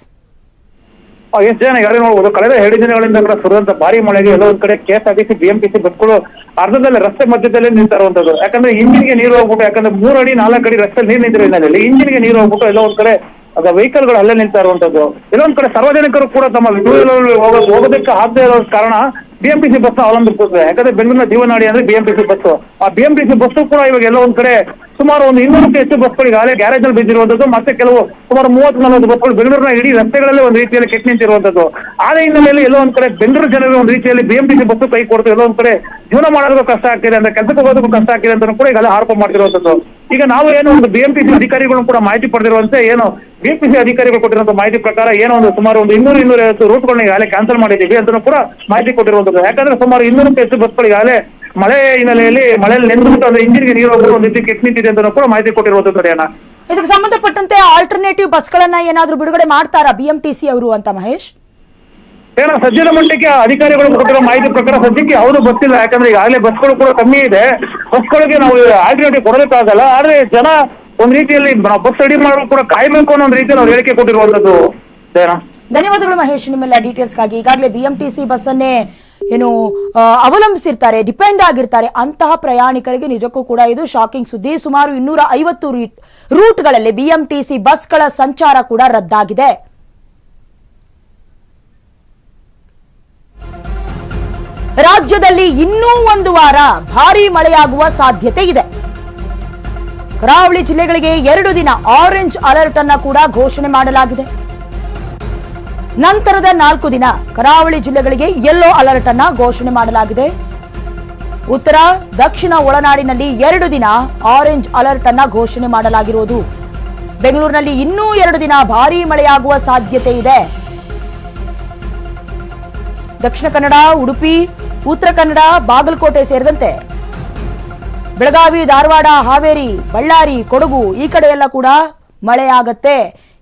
ಜನ ಯಾರು ನೋಡ್ಬೋದು, ಕಳೆದ ಎರಡು ದಿನಗಳಿಂದ ಕೂಡ ಸುರಿದಂತ ಭಾರಿ ಮಳೆಗೆ ಎಲ್ಲೋ ಒಂದ್ ಕಡೆ ಕೆಎಸ್ಆರ್ಟಿಸಿ ಬಿಎಂಟಿಸಿ ಬಸ್ಗಳು ಅರ್ಧದಲ್ಲಿ ರಸ್ತೆ ಮಧ್ಯದಲ್ಲೇ ನಿಂತಿರುವಂತದ್ದು ಯಾಕಂದ್ರೆ ಇಂಜಿನ್ಗೆ ನೀರು ಹೋಗ್ಬಿಟ್ಟು, ಯಾಕಂದ್ರೆ ಮೂರು ಅಡಿ ನಾಲ್ಕು ಅಡಿ ರಸ್ತೆ ನೀರು ನಿಂತಿರೋ ಹಿನ್ನೆಲೆಯಲ್ಲಿ ಇಂಜಿನ್ಗೆ ನೀರು ಹೋಗ್ಬಿಟ್ಟು ಎಲ್ಲೋ ಒಂದ್ ಕಡೆ ಆಗ ವೆಹಿಕಲ್ಗಳು ಅಲ್ಲೇ ನಿಂತಾ ಇರುವಂತದ್ದು. ಇನ್ನೊಂದ್ ಕಡೆ ಸಾರ್ವಜನಿಕರು ಕೂಡ ತಮ್ಮ ಹೋಗೋದಕ್ಕೆ ಆಗದೆ ಇರೋ ಕಾರಣ ಬಿಎಂಟಿಸಿ ಬಸ್ ಅವಲಂಬಿಸ್ತದೆ ಯಾಕಂದ್ರೆ ಬೆಂಗಳೂರಿನ ಜೀವನಾಡಿ ಅಂದ್ರೆ ಬಿಎಂಟಿಸಿ ಬಸ್ ಆ ಬಿಎಂಟಿಸಿ ಬಸ್ ಕೂಡ ಇವಾಗ ಎಲ್ಲ ಒಂದ್ ಕಡೆ ಸುಮಾರು ಒಂದು ಇನ್ನೂರಕ್ಕೂ ಹೆಚ್ಚು ಬಸ್ಗಳಿಗೆ ಗ್ಯಾರೇಜ್ ಅಲ್ಲಿ ಬಿದ್ದಿರುವಂತದ್ದು ಮತ್ತೆ ಕೆಲವು ಸುಮಾರು ಮೂವತ್ತ್ ನಲವತ್ತು ಬಸ್ಗಳು ಬೆಂಗಳೂರಿನ ಇಡೀ ರಸ್ತೆಗಳಲ್ಲಿ ಒಂದು ರೀತಿಯಲ್ಲಿ ಕೆಟ್ಟು ನಿಂತಿರುವಂತದ್ದು ಆದ ಹಿನ್ನೆಲೆಯಲ್ಲಿ ಎಲ್ಲೋ ಒಂದ್ ಕಡೆ ಬೆಂಗಳೂರು ಜನರು ಒಂದು ರೀತಿಯಲ್ಲಿ ಬಿಎಂಟಿಸಿ ಬಸ್ ಕೈ ಕೊಡ್ತು ಎಲ್ಲೋ ಒಂದ್ ಕಡೆ ಜೀವನ ಮಾಡೋದಕ್ಕೂ ಕಷ್ಟ ಆಗ್ತಿದೆ ಅಂದ್ರೆ ಕೆಲಸಕ್ಕೆ ಹೋಗೋದಕ್ಕೂ ಕಷ್ಟ ಆಗ್ತಿದೆ ಅಂತ ಕೂಡ ಈಗಲೇ ಆರೋಪ ಮಾಡ್ತಿರುವಂತದ್ದು ಈಗ ನಾವು ಏನು ಒಂದು ಬಿಎಂಟಿಸಿ ಅಧಿಕಾರಿಗಳು ಕೂಡ ಮಾಹಿತಿ ಪಡೆದಿರುವಂತೆ ಏನು ಬಿಎಂಟಿಸಿ ಅಧಿಕಾರಿಗಳು ಕೊಟ್ಟಿರುವಂತ ಮಾಹಿತಿ ಪ್ರಕಾರ ಏನೋ ಒಂದು ಸುಮಾರು ಒಂದು ಇನ್ನೂರು ಇನ್ನೂರ ಐವತ್ತು ರೂಟ್ಗಳನ್ನ ಈಗಾಗಲೇ ಕ್ಯಾನ್ಸಲ್ ಮಾಡಿದ್ದೀವಿ ಅಂತ ಕೂಡ ಮಾಹಿತಿ ಕೊಟ್ಟಿರುವಂತದ್ದು ಯಾಕಂದ್ರೆ ಸುಮಾರು ಇನ್ನೂರಕ್ಕೂ ಹೆಚ್ಚು ಬಸ್ಗಳು ಈಗಾಗಲೇ ಮಳೆ ಹಿನ್ನೆಲೆಯಲ್ಲಿ ಮಳೆಯಲ್ಲಿ ನೆಂದ್ಬಿಟ್ಟು ಅಂದ್ರೆ ಇಂಜಿನ್ಗೆ ನೀರು ಹೋಗ್ಬಿಟ್ಟು ಒಂದು ರೀತಿ ಕೆಟ್ಟ ನಿಂತಿದೆ ಅಂತ ಕೂಡ ಮಾಹಿತಿ ಕೊಟ್ಟಿರುವುದು ಅಣ್ಣ. ಇದಕ್ಕೆ ಸಂಬಂಧಪಟ್ಟಂತೆ ಆಲ್ಟರ್ನೇಟಿವ್ ಬಸ್ಗಳನ್ನ ಏನಾದ್ರೂ ಬಿಡುಗಡೆ ಮಾಡ್ತಾರಾ ಬಿಎಂಟಿಸಿ ಅವರು ಅಂತ ಮಹೇಶ್? ಏನೋ ಸದ್ಯದ ಮಟ್ಟಕ್ಕೆ ಅಧಿಕಾರಿಗಳು ಕೊಟ್ಟಿರೋ ಮಾಹಿತಿ ಪ್ರಕಾರ ಸದ್ಯಕ್ಕೆ ಯಾವುದು ಬಸ್ಸಿಲ್ಲ ಇಲ್ಲ ಯಾಕಂದ್ರೆ ಈಗಾಗಲೇ ಬಸ್ಗಳು ಕೂಡ ಕಮ್ಮಿ ಇದೆ. ಬಸ್ಗಳಿಗೆ ನಾವು ಆಲ್ಟರ್ನೇಟಿವ್ ಕೊಡೋದಕ್ಕಾಗಲ್ಲ ಆದ್ರೆ ಜನ ಒಂದ್ ರೀತಿಯಲ್ಲಿ ಬಸ್ ರೆಡಿ ಮಾಡೋ ಕೂಡ ಕಾಯ್ಬೇಕು ಅನ್ನೋ ಒಂದು ರೀತಿಯಲ್ಲಿ ಅವ್ರು ಹೇಳಿಕೆ ಕೊಟ್ಟಿರುವಂತದ್ದು ಏನೋ ಧನ್ಯವಾದಗಳು ಮಹೇಶ್, ನಿಮ್ಮೆಲ್ಲ ಡೀಟೇಲ್ಸ್ಗಾಗಿ. ಈಗಾಗಲೇ ಬಿಎಂಟಿಸಿ ಸಿ ಬಸ್ಸನ್ನೇ ಏನು ಅವಲಂಬಿಸಿರ್ತಾರೆ, ಡಿಪೆಂಡ್ ಆಗಿರ್ತಾರೆ. ಅಂತಹ ಪ್ರಯಾಣಿಕರಿಗೆ ನಿಜಕ್ಕೂ ಕೂಡ ಇದು ಶಾಕಿಂಗ್ ಸುದ್ದಿ ಸುಮಾರು ಇನ್ನೂರ ಐವತ್ತು ರೂಟ್ಗಳಲ್ಲಿ ಬಿಎಂಟಿಸಿ ಬಸ್ಗಳ ಸಂಚಾರ ಕೂಡ ರದ್ದಾಗಿದೆ. ರಾಜ್ಯದಲ್ಲಿ ಇನ್ನೂ ಒಂದು ವಾರ ಭಾರೀ ಮಳೆಯಾಗುವ ಸಾಧ್ಯತೆ ಇದೆ. ಕರಾವಳಿ ಜಿಲ್ಲೆಗಳಿಗೆ ಎರಡು ದಿನ ಆರೆಂಜ್ ಅಲರ್ಟ್ ಅನ್ನ ಕೂಡ ಘೋಷಣೆ ಮಾಡಲಾಗಿದೆ. ನಂತರದ ನಾಲ್ಕು ದಿನ ಕರಾವಳಿ ಜಿಲ್ಲೆಗಳಿಗೆ ಯೆಲ್ಲೋ ಅಲರ್ಟ್ ಅನ್ನ ಘೋಷಣೆ ಮಾಡಲಾಗಿದೆ. ಉತ್ತರ, ದಕ್ಷಿಣ ಒಳನಾಡಿನಲ್ಲಿ ಎರಡು ದಿನ ಆರೆಂಜ್ ಅಲರ್ಟ್ ಅನ್ನ ಘೋಷಣೆ ಮಾಡಲಾಗಿರುವುದು. ಬೆಂಗಳೂರಿನಲ್ಲಿ ಇನ್ನೂ ಎರಡು ದಿನ ಭಾರೀ ಮಳೆಯಾಗುವ ಸಾಧ್ಯತೆ ಇದೆ. ದಕ್ಷಿಣ ಕನ್ನಡ, ಉಡುಪಿ, ಉತ್ತರ ಕನ್ನಡ, ಬಾಗಲಕೋಟೆ ಸೇರಿದಂತೆ ಬೆಳಗಾವಿ, ಧಾರವಾಡ, ಹಾವೇರಿ, ಬಳ್ಳಾರಿ, ಕೊಡಗು ಈ ಕಡೆ ಎಲ್ಲ ಕೂಡ ಮಳೆ ಆಗತ್ತೆ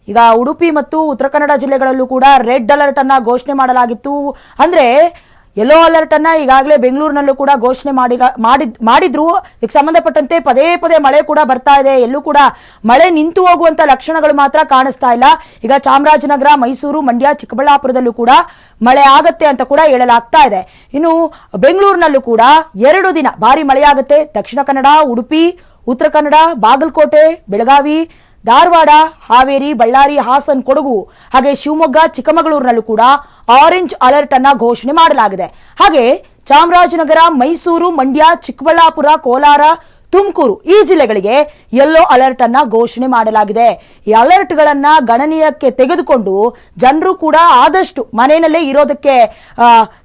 ಈಗ ಉಡುಪಿ ಮತ್ತು ಉತ್ತರ ಕನ್ನಡ ಜಿಲ್ಲೆಗಳಲ್ಲೂ ಕೂಡ ರೆಡ್ ಅಲರ್ಟ್ ಅನ್ನ ಘೋಷಣೆ ಮಾಡಲಾಗಿತ್ತು. ಅಂದ್ರೆ ಯೆಲ್ಲೋ ಅಲರ್ಟ್ ಅನ್ನ ಈಗಾಗಲೇ ಬೆಂಗಳೂರಿನಲ್ಲೂ ಕೂಡ ಘೋಷಣೆ ಮಾಡಿರ ಮಾಡಿದ್, ಮಾಡಿದ್ರು. ಇದಕ್ಕೆ ಸಂಬಂಧಪಟ್ಟಂತೆ ಪದೇ ಪದೇ ಮಳೆ ಕೂಡ ಬರ್ತಾ ಇದೆ. ಎಲ್ಲೂ ಕೂಡ ಮಳೆ ನಿಂತು ಹೋಗುವಂತ ಲಕ್ಷಣಗಳು ಮಾತ್ರ ಕಾಣಿಸ್ತಾ ಇಲ್ಲ. ಈಗ ಚಾಮರಾಜನಗರ, ಮೈಸೂರು, ಮಂಡ್ಯ, ಚಿಕ್ಕಬಳ್ಳಾಪುರದಲ್ಲೂ ಕೂಡ ಮಳೆ ಆಗತ್ತೆ ಅಂತ ಕೂಡ ಹೇಳಲಾಗ್ತಾ ಇದೆ. ಇನ್ನು ಬೆಂಗಳೂರಿನಲ್ಲೂ ಕೂಡ ಎರಡು ದಿನ ಭಾರಿ ಮಳೆಯಾಗುತ್ತೆ. ದಕ್ಷಿಣ ಕನ್ನಡ, ಉಡುಪಿ ಉತ್ತರ ಕನ್ನಡ, ಬಾಗಲಕೋಟೆ, ಬೆಳಗಾವಿ, ಧಾರವಾಡ, ಹಾವೇರಿ, ಬಳ್ಳಾರಿ, ಹಾಸನ್, ಕೊಡಗು ಹಾಗೆ ಶಿವಮೊಗ್ಗ, ಚಿಕ್ಕಮಗಳೂರಿನಲ್ಲೂ ಕೂಡ ಆರೆಂಜ್ ಅಲರ್ಟ್ ಅನ್ನ ಘೋಷಣೆ ಮಾಡಲಾಗಿದೆ. ಹಾಗೆ ಚಾಮರಾಜನಗರ, ಮೈಸೂರು, ಮಂಡ್ಯ, ಚಿಕ್ಕಬಳ್ಳಾಪುರ, ಕೋಲಾರ ತುಮಕೂರು ಈ ಜಿಲ್ಲೆಗಳಿಗೆ ಯೆಲ್ಲೋ ಅಲರ್ಟ್ ಅನ್ನ ಘೋಷಣೆ ಮಾಡಲಾಗಿದೆ. ಈ ಅಲರ್ಟ್ಗಳನ್ನ ಗಣನೀಯಕ್ಕೆ ತೆಗೆದುಕೊಂಡು ಜನರು ಕೂಡ ಆದಷ್ಟು ಮನೆಯಲ್ಲೇ ಇರೋದಕ್ಕೆ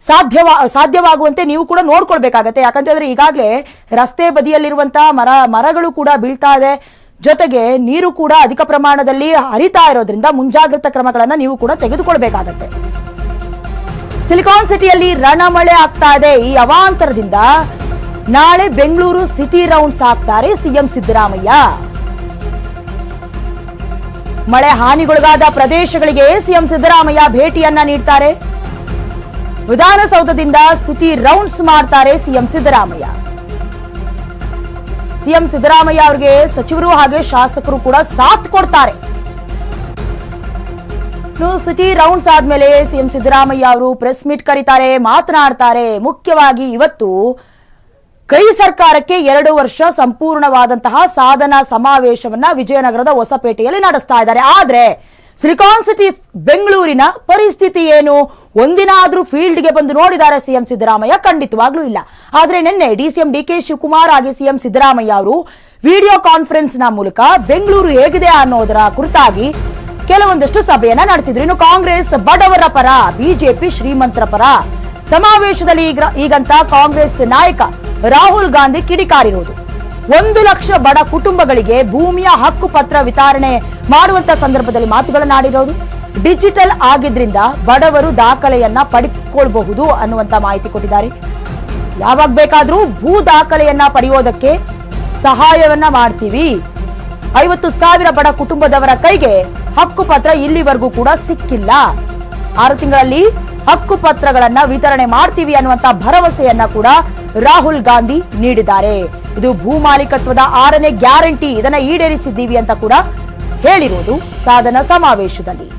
ಸಾಧ್ಯವಾ ಸಾಧ್ಯವ, ಸಾಧ್ಯವಾಗುವಂತೆ ನೀವು ಕೂಡ ನೋಡ್ಕೊಳ್ಬೇಕಾಗತ್ತೆ. ಯಾಕಂತಂದ್ರೆ ಈಗಾಗಲೇ ರಸ್ತೆ ಬದಿಯಲ್ಲಿರುವಂತಹ ಮರ, ಮರಗಳು ಕೂಡ ಬೀಳ್ತಾ ಇದೆ. ಜೊತೆಗೆ ನೀರು ಕೂಡ ಅಧಿಕ ಪ್ರಮಾಣದಲ್ಲಿ ಹರಿತಾ ಇರೋದ್ರಿಂದ ಮುಂಜಾಗ್ರತಾ ಕ್ರಮಗಳನ್ನು ನೀವು ಕೂಡ ತೆಗೆದುಕೊಳ್ಬೇಕಾಗತ್ತೆ. ಸಿಲಿಕಾನ್ ಸಿಟಿಯಲ್ಲಿ ರಣಮಳೆ ಆಗ್ತಾ ಇದೆ. ಈ ಅವಾಂತರದಿಂದ ನಾಳೆ ಬೆಂಗಳೂರು ಸಿಟಿ ರೌಂಡ್ಸ್ ಹಾಕ್ತಾರೆ ಸಿಎಂ ಸಿದ್ದರಾಮಯ್ಯ. ಮಳೆ ಹಾನಿಗೊಳಗಾದ ಪ್ರದೇಶಗಳಿಗೆ ಸಿಎಂ ಸಿದ್ದರಾಮಯ್ಯ ಭೇಟಿಯನ್ನ ನೀಡ್ತಾರೆ. ವಿಧಾನಸೌಧದಿಂದ ಸಿಟಿ ರೌಂಡ್ಸ್ ಮಾಡ್ತಾರೆ ಸಿಎಂ ಸಿದ್ದರಾಮಯ್ಯ. ಸಿಎಂ ಸಿದ್ದರಾಮಯ್ಯ ಅವರಿಗೆ ಸಚಿವರು ಹಾಗೆ ಶಾಸಕರು ಕೂಡ ಸಾಥ್ ಕೊಡ್ತಾರೆ. ಸಿಟಿ ರೌಂಡ್ಸ್ ಆದ್ಮೇಲೆ ಸಿಎಂ ಸಿದ್ದರಾಮಯ್ಯ ಅವರು ಪ್ರೆಸ್ ಮೀಟ್ ಕರೀತಾರೆ, ಮಾತನಾಡ್ತಾರೆ. ಮುಖ್ಯವಾಗಿ ಇವತ್ತು ಕೈ ಸರ್ಕಾರಕ್ಕೆ ಎರಡು ವರ್ಷ ಸಂಪೂರ್ಣವಾದಂತಹ ಸಾಧನಾ ಸಮಾವೇಶವನ್ನ ವಿಜಯನಗರದ ಹೊಸಪೇಟೆಯಲ್ಲಿ ನಡೆಸ್ತಾ ಇದ್ದಾರೆ. ಆದ್ರೆ ಸಿಲಿಕಾನ್ ಸಿಟಿ ಬೆಂಗಳೂರಿನ ಪರಿಸ್ಥಿತಿ ಏನು? ಒಂದಿನ ಆದ್ರೂ ಫೀಲ್ಡ್ಗೆ ಬಂದು ನೋಡಿದ್ದಾರೆ ಸಿಎಂ ಸಿದ್ದರಾಮಯ್ಯ. ಖಂಡಿತವಾಗ್ಲೂ ಇಲ್ಲ. ಆದ್ರೆ ನಿನ್ನೆ ಡಿಸಿಎಂ ಡಿ ಕೆ ಶಿವಕುಮಾರ್ ಆಗಿ ಸಿಎಂ ಸಿದ್ದರಾಮಯ್ಯ ಅವರು ವಿಡಿಯೋ ಕಾನ್ಫರೆನ್ಸ್ನ ಮೂಲಕ ಬೆಂಗಳೂರು ಹೇಗಿದೆ ಅನ್ನೋದರ ಕುರಿತಾಗಿ ಕೆಲವೊಂದಷ್ಟು ಸಭೆಯನ್ನ ನಡೆಸಿದ್ರು. ಇನ್ನು ಕಾಂಗ್ರೆಸ್ ಬಡವರ ಪರ, ಬಿಜೆಪಿ ಶ್ರೀಮಂತರ ಪರ ಸಮಾವೇಶದಲ್ಲಿ ಈಗ ಈಗಂತ ಕಾಂಗ್ರೆಸ್ ನಾಯಕ ರಾಹುಲ್ ಗಾಂಧಿ ಕಿಡಿಕಾರಿರುವುದು. ಒಂದು ಲಕ್ಷ ಬಡ ಕುಟುಂಬಗಳಿಗೆ ಭೂಮಿಯ ಹಕ್ಕು ಪತ್ರ ವಿತರಣೆ ಮಾಡುವಂತ ಸಂದರ್ಭದಲ್ಲಿ ಮಾತುಗಳನ್ನಾಡಿರೋದು. ಡಿಜಿಟಲ್ ಆಗಿದ್ರಿಂದ ಬಡವರು ದಾಖಲೆಯನ್ನ ಪಡೆದುಕೊಳ್ಬಹುದು ಅನ್ನುವಂತ ಮಾಹಿತಿ ಕೊಟ್ಟಿದ್ದಾರೆ. ಯಾವಾಗ ಬೇಕಾದ್ರೂ ಭೂ ದಾಖಲೆಯನ್ನ ಪಡೆಯೋದಕ್ಕೆ ಸಹಾಯವನ್ನ ಮಾಡ್ತೀವಿ. ಐವತ್ತು ಸಾವಿರ ಬಡ ಕುಟುಂಬದವರ ಕೈಗೆ ಹಕ್ಕು ಪತ್ರ ಇಲ್ಲಿವರೆಗೂ ಕೂಡ ಸಿಕ್ಕಿಲ್ಲ. ಆರು ತಿಂಗಳಲ್ಲಿ ಹಕ್ಕುಪತ್ರಗಳನ್ನ ವಿತರಣೆ ಮಾಡ್ತೀವಿ ಅನ್ನುವಂತ ಭರವಸೆಯನ್ನ ಕೂಡ ರಾಹುಲ್ ಗಾಂಧಿ ನೀಡಿದ್ದಾರೆ. ಇದು ಭೂ ಮಾಲೀಕತ್ವದ ಆರನೇ ಗ್ಯಾರಂಟಿ ಇದನ್ನ ಈಡೇರಿಸಿದ್ದೀವಿ ಅಂತ ಕೂಡ ಹೇಳಿರುವುದು ಸಾಧನ ಸಮಾವೇಶದಲ್ಲಿ.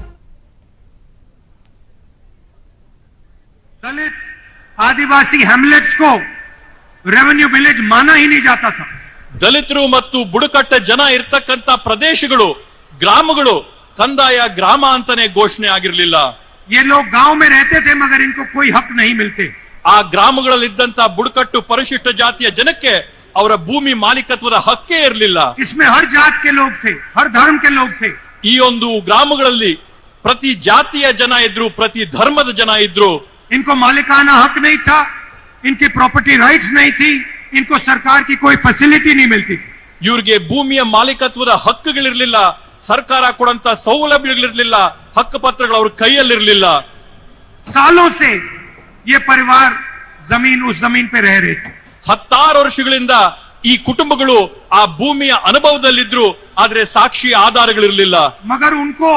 ದಲಿತ ಆದಿವಾಸಿ ಹ್ಯಾಮ್ಲೆಟ್ಸ್ ರೆವೆನ್ಯೂ ವಿಲೇಜ್ ಮಾನ ದಲಿತರು ಮತ್ತು ಬುಡಕಟ್ಟ ಜನ ಇರ್ತಕ್ಕಂಥ ಪ್ರದೇಶಗಳು ಗ್ರಾಮಗಳು ಕಂದಾಯ ಗ್ರಾಮ ಅಂತಾನೆ ಘೋಷಣೆ ಆಗಿರಲಿಲ್ಲ. ये लोग गांव में रहते थे मगर इनको कोई हक नहीं मिलते ಆ ಗ್ರಾಮಗಳಲ್ಲಿದ್ದಂತ ಬುಡಕಟ್ಟು ಪರಿಶಿಷ್ಟ ಜಾತಿಯ ಜನಕ್ಕೆ ಅವರ ಭೂಮಿ ಮಾಲೀಕತ್ವದ ಹಕ್ಕೇ ಇರಲಿಲ್ಲ इसमें हर जात के लोग थे हर धर्म के लोग थे ಈ ಒಂದು ಗ್ರಾಮಗಳಲ್ಲಿ ಪ್ರತಿ ಜಾತಿಯ ಜನ ಇದ್ರು ಪ್ರತಿ ಧರ್ಮದ ಜನ ಇದ್ರು इनको मालिकाना हक नहीं था इनकी प्रॉपर्टी राइट्स नहीं थी इनको सरकार की कोई फैसिलिटी नहीं मिलती थी ಇವ್ರಿಗೆ ಭೂಮಿಯ ಮಾಲೀಕತ್ವದ ಹಕ್ಕುಗಳಿರ್ಲಿಲ್ಲ ಸರ್ಕಾರ ಕೊಡಂತ ಸೌಲಭ್ಯಗಳಿರ್ಲಿಲ್ಲ ಹಕ್ಕು ಪತ್ರಗಳು ಅವ್ರ ಕೈಯಲ್ಲಿರ್ಲಿಲ್ಲ सालों से ये परिवार जमीन उस जमीन पे रह रहे थे ಹತ್ತಾರು ವರ್ಷಗಳಿಂದ ಈ ಕುಟುಂಬಗಳು ಆ ಭೂಮಿಯ ಅನುಭವದಲ್ಲಿದ್ರು ಆದ್ರೆ ಸಾಕ್ಷಿ ಆಧಾರಗಳಿರ್ಲಿಲ್ಲ मगर उनको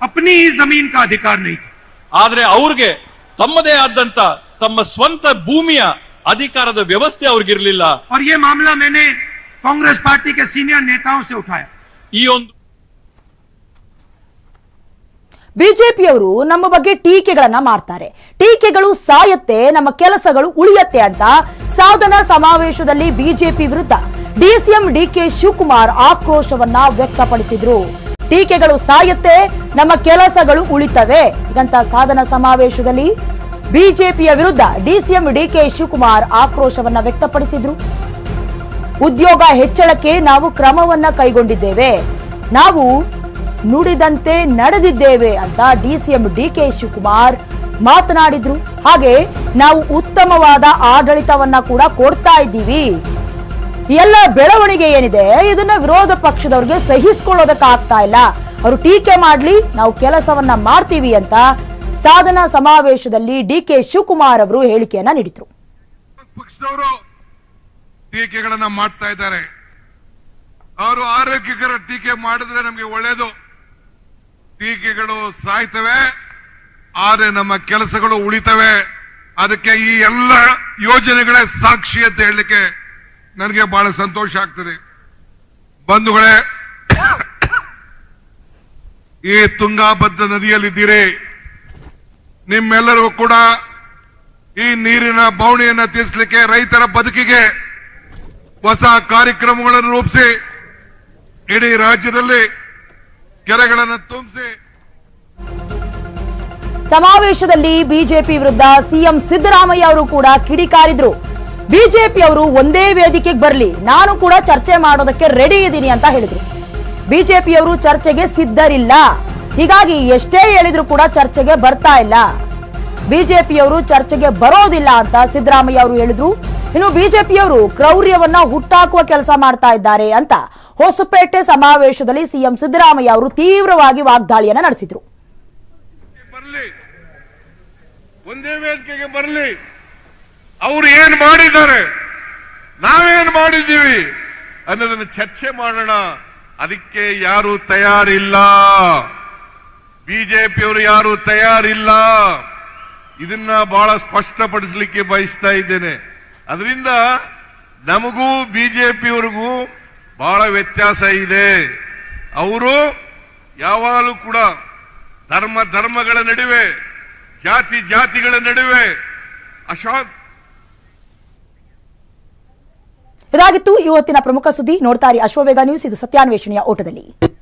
अपनी ही जमीन का अधिकार नहीं था ಆದ್ರೆ ಅವ್ರಿಗೆ ತಮ್ಮದೇ ಆದಂತ ತಮ್ಮ ಸ್ವಂತ ಭೂಮಿಯ ಅಧಿಕಾರದ ವ್ಯವಸ್ಥೆ ಅವ್ರಿಗಿರ್ಲಿಲ್ಲ और ये मामला मैंने कांग्रेस पार्टी के सीनियर नेताओं से उठाया ಈ ಒಂದು ಬಿಜೆಪಿಯವರು ನಮ್ಮ ಬಗ್ಗೆ ಟೀಕೆಗಳನ್ನ ಮಾಡ್ತಾರೆ. ಟೀಕೆಗಳು ಸಾಯತ್ತೆ, ನಮ್ಮ ಕೆಲಸಗಳು ಉಳಿಯತ್ತೆ ಅಂತ ಸಾಧನ ಸಮಾವೇಶದಲ್ಲಿ ಬಿಜೆಪಿ ವಿರುದ್ಧ ಡಿಸಿಎಂ ಡಿಕೆ ಶಿವಕುಮಾರ್ ಆಕ್ರೋಶವನ್ನ ವ್ಯಕ್ತಪಡಿಸಿದ್ರು. ಟೀಕೆಗಳು ಸಾಯತ್ತೆ, ನಮ್ಮ ಕೆಲಸಗಳು ಉಳಿತವೆ ಹೀಗಂತ ಸಾಧನ ಸಮಾವೇಶದಲ್ಲಿ ಬಿಜೆಪಿಯ ವಿರುದ್ಧ ಡಿಸಿಎಂ ಡಿಕೆ ಶಿವಕುಮಾರ್ ಆಕ್ರೋಶವನ್ನ ವ್ಯಕ್ತಪಡಿಸಿದ್ರು. ಉದ್ಯೋಗ ಹೆಚ್ಚಳಕ್ಕೆ ನಾವು ಕ್ರಮವನ್ನ ಕೈಗೊಂಡಿದ್ದೇವೆ. ನಾವು ನುಡಿದಂತೆ ನಡೆದಿದ್ದೇವೆ ಅಂತ ಡಿಸಿಎಂ ಡಿ ಕೆ ಶಿವಕುಮಾರ್ ಮಾತನಾಡಿದ್ರು. ಹಾಗೆ ನಾವು ಉತ್ತಮವಾದ ಆಡಳಿತವನ್ನ ಕೂಡ ಕೊಡ್ತಾ ಇದ್ದೀವಿ. ಎಲ್ಲ ಬೆಳವಣಿಗೆ ಏನಿದೆ, ಇದನ್ನ ವಿರೋಧ ಪಕ್ಷದವ್ರಿಗೆ ಸಹಿಸಿಕೊಳ್ಳೋದಕ್ಕಾಗ್ತಾ ಇಲ್ಲ. ಅವರು ಟೀಕೆ ಮಾಡ್ಲಿ, ನಾವು ಕೆಲಸವನ್ನ ಮಾಡ್ತೀವಿ ಅಂತ ಸಾಧನಾ ಸಮಾವೇಶದಲ್ಲಿ ಡಿ ಕೆ ಶಿವಕುಮಾರ್ ಅವರು ಹೇಳಿಕೆಯನ್ನ ನೀಡಿದ್ರು. ಪಕ್ಷದವರು ಟೀಕೆಗಳನ್ನ ಮಾಡ್ತಾ ಇದ್ದಾರೆ. ಅವರು ಆರೋಗ್ಯಕರ ಟೀಕೆ ಮಾಡಿದ್ರೆ ನಮಗೆ ಒಳ್ಳೇದು. ಟೀಕೆಗಳು ಸಾಯ್ತವೆ, ಆದರೆ ನಮ್ಮ ಕೆಲಸಗಳು ಉಳಿತವೆ. ಅದಕ್ಕೆ ಈ ಎಲ್ಲ ಯೋಜನೆಗಳೇ ಸಾಕ್ಷಿ ಅಂತ ಹೇಳಲಿಕ್ಕೆ ನನಗೆ ಬಹಳ ಸಂತೋಷ ಆಗ್ತದೆ. ಬಂಧುಗಳೇ, ಈ ತುಂಗಾಭದ್ರ ನದಿಯಲ್ಲಿದ್ದೀರಿ. ನಿಮ್ಮೆಲ್ಲರಿಗೂ ಕೂಡ ಈ ನೀರಿನ ಬವಣೆಯನ್ನ ತೀರಿಸಲಿಕ್ಕೆ ರೈತರ ಬದುಕಿಗೆ ಹೊಸ ಕಾರ್ಯಕ್ರಮಗಳನ್ನು ರೂಪಿಸಿ, ಇಡೀ ರಾಜ್ಯದಲ್ಲಿ ಕೆರೆಗಳನ್ನು ತುಂಬಿಸಿ. ಸಮಾವೇಶದಲ್ಲಿ ಬಿಜೆಪಿ ವಿರುದ್ಧ ಸಿಎಂ ಸಿದ್ದರಾಮಯ್ಯ ಅವರು ಕೂಡ ಕಿಡಿಕಾರಿದ್ರು ಬಿಜೆಪಿ ಅವರು ಒಂದೇ ವೇದಿಕೆಗೆ ಬರಲಿ, ನಾನು ಕೂಡ ಚರ್ಚೆ ಮಾಡೋದಕ್ಕೆ ರೆಡಿ ಇದ್ದೀನಿ ಅಂತ ಹೇಳಿದ್ರು. ಬಿಜೆಪಿಯವರು ಚರ್ಚೆಗೆ ಸಿದ್ಧರಿಲ್ಲ. ಹೀಗಾಗಿ ಎಷ್ಟೇ ಹೇಳಿದ್ರು ಕೂಡ ಚರ್ಚೆಗೆ ಬರ್ತಾ ಇಲ್ಲ. ಬಿಜೆಪಿಯವರು ಚರ್ಚೆಗೆ ಬರೋದಿಲ್ಲ ಅಂತ ಸಿದ್ದರಾಮಯ್ಯ ಅವರು ಹೇಳಿದ್ರು. ಇನ್ನು ಬಿಜೆಪಿಯವರು ಕ್ರೌರ್ಯವನ್ನ ಹುಟ್ಟಾಕುವ ಕೆಲಸ ಮಾಡ್ತಾ ಇದ್ದಾರೆ ಅಂತ ಹೊಸಪೇಟೆ ಸಮಾವೇಶದಲ್ಲಿ ಸಿಎಂ ಸಿದ್ದರಾಮಯ್ಯ ಅವರು ತೀವ್ರವಾಗಿ ವಾಗ್ದಾಳಿಯನ್ನ ನಡೆಸಿದ್ರು. ಒಂದೇ ವೇದಿಕೆಗೆ ಬರಲಿ. ಅವ್ರು ಏನ್ ಮಾಡಿದ್ದಾರೆ? ನಾವೇನ್ ಮಾಡಿದ್ದೀವಿ? ಅನ್ನೋದನ್ನ ಚರ್ಚೆ ಮಾಡೋಣ. ಅದಕ್ಕೆ ಯಾರು ತಯಾರಿಲ್ಲ. ಬಿಜೆಪಿಯವರು ಯಾರು ತಯಾರಿಲ್ಲ. ಇದನ್ನ ಬಹಳ ಸ್ಪಷ್ಟಪಡಿಸಲಿಕ್ಕೆ ಬಯಸ್ತಾ ಇದ್ದೇನೆ. ಅದರಿಂದ ನಮಗೂ ಬಿಜೆಪಿಯವರಿಗೂ ಬಹಳ ವ್ಯತ್ಯಾಸ ಇದೆ. ಅವರು ಯಾವಾಗಲೂ ಕೂಡ ಧರ್ಮ ಧರ್ಮಗಳ ನಡುವೆ, ಜಾತಿ ಜಾತಿಗಳ ನಡುವೆ ಅಶಾಂತ ಇದಾಗಿತ್ತು ಇವತ್ತಿನ ಪ್ರಮುಖ ಸುದ್ದಿ. ನೋಡ್ತಾರೆ ಅಶ್ವವೇಗ ನ್ಯೂಸ್. ಇದು ಸತ್ಯಾನ್ವೇಷಣೆಯ ಓಟದಲ್ಲಿ.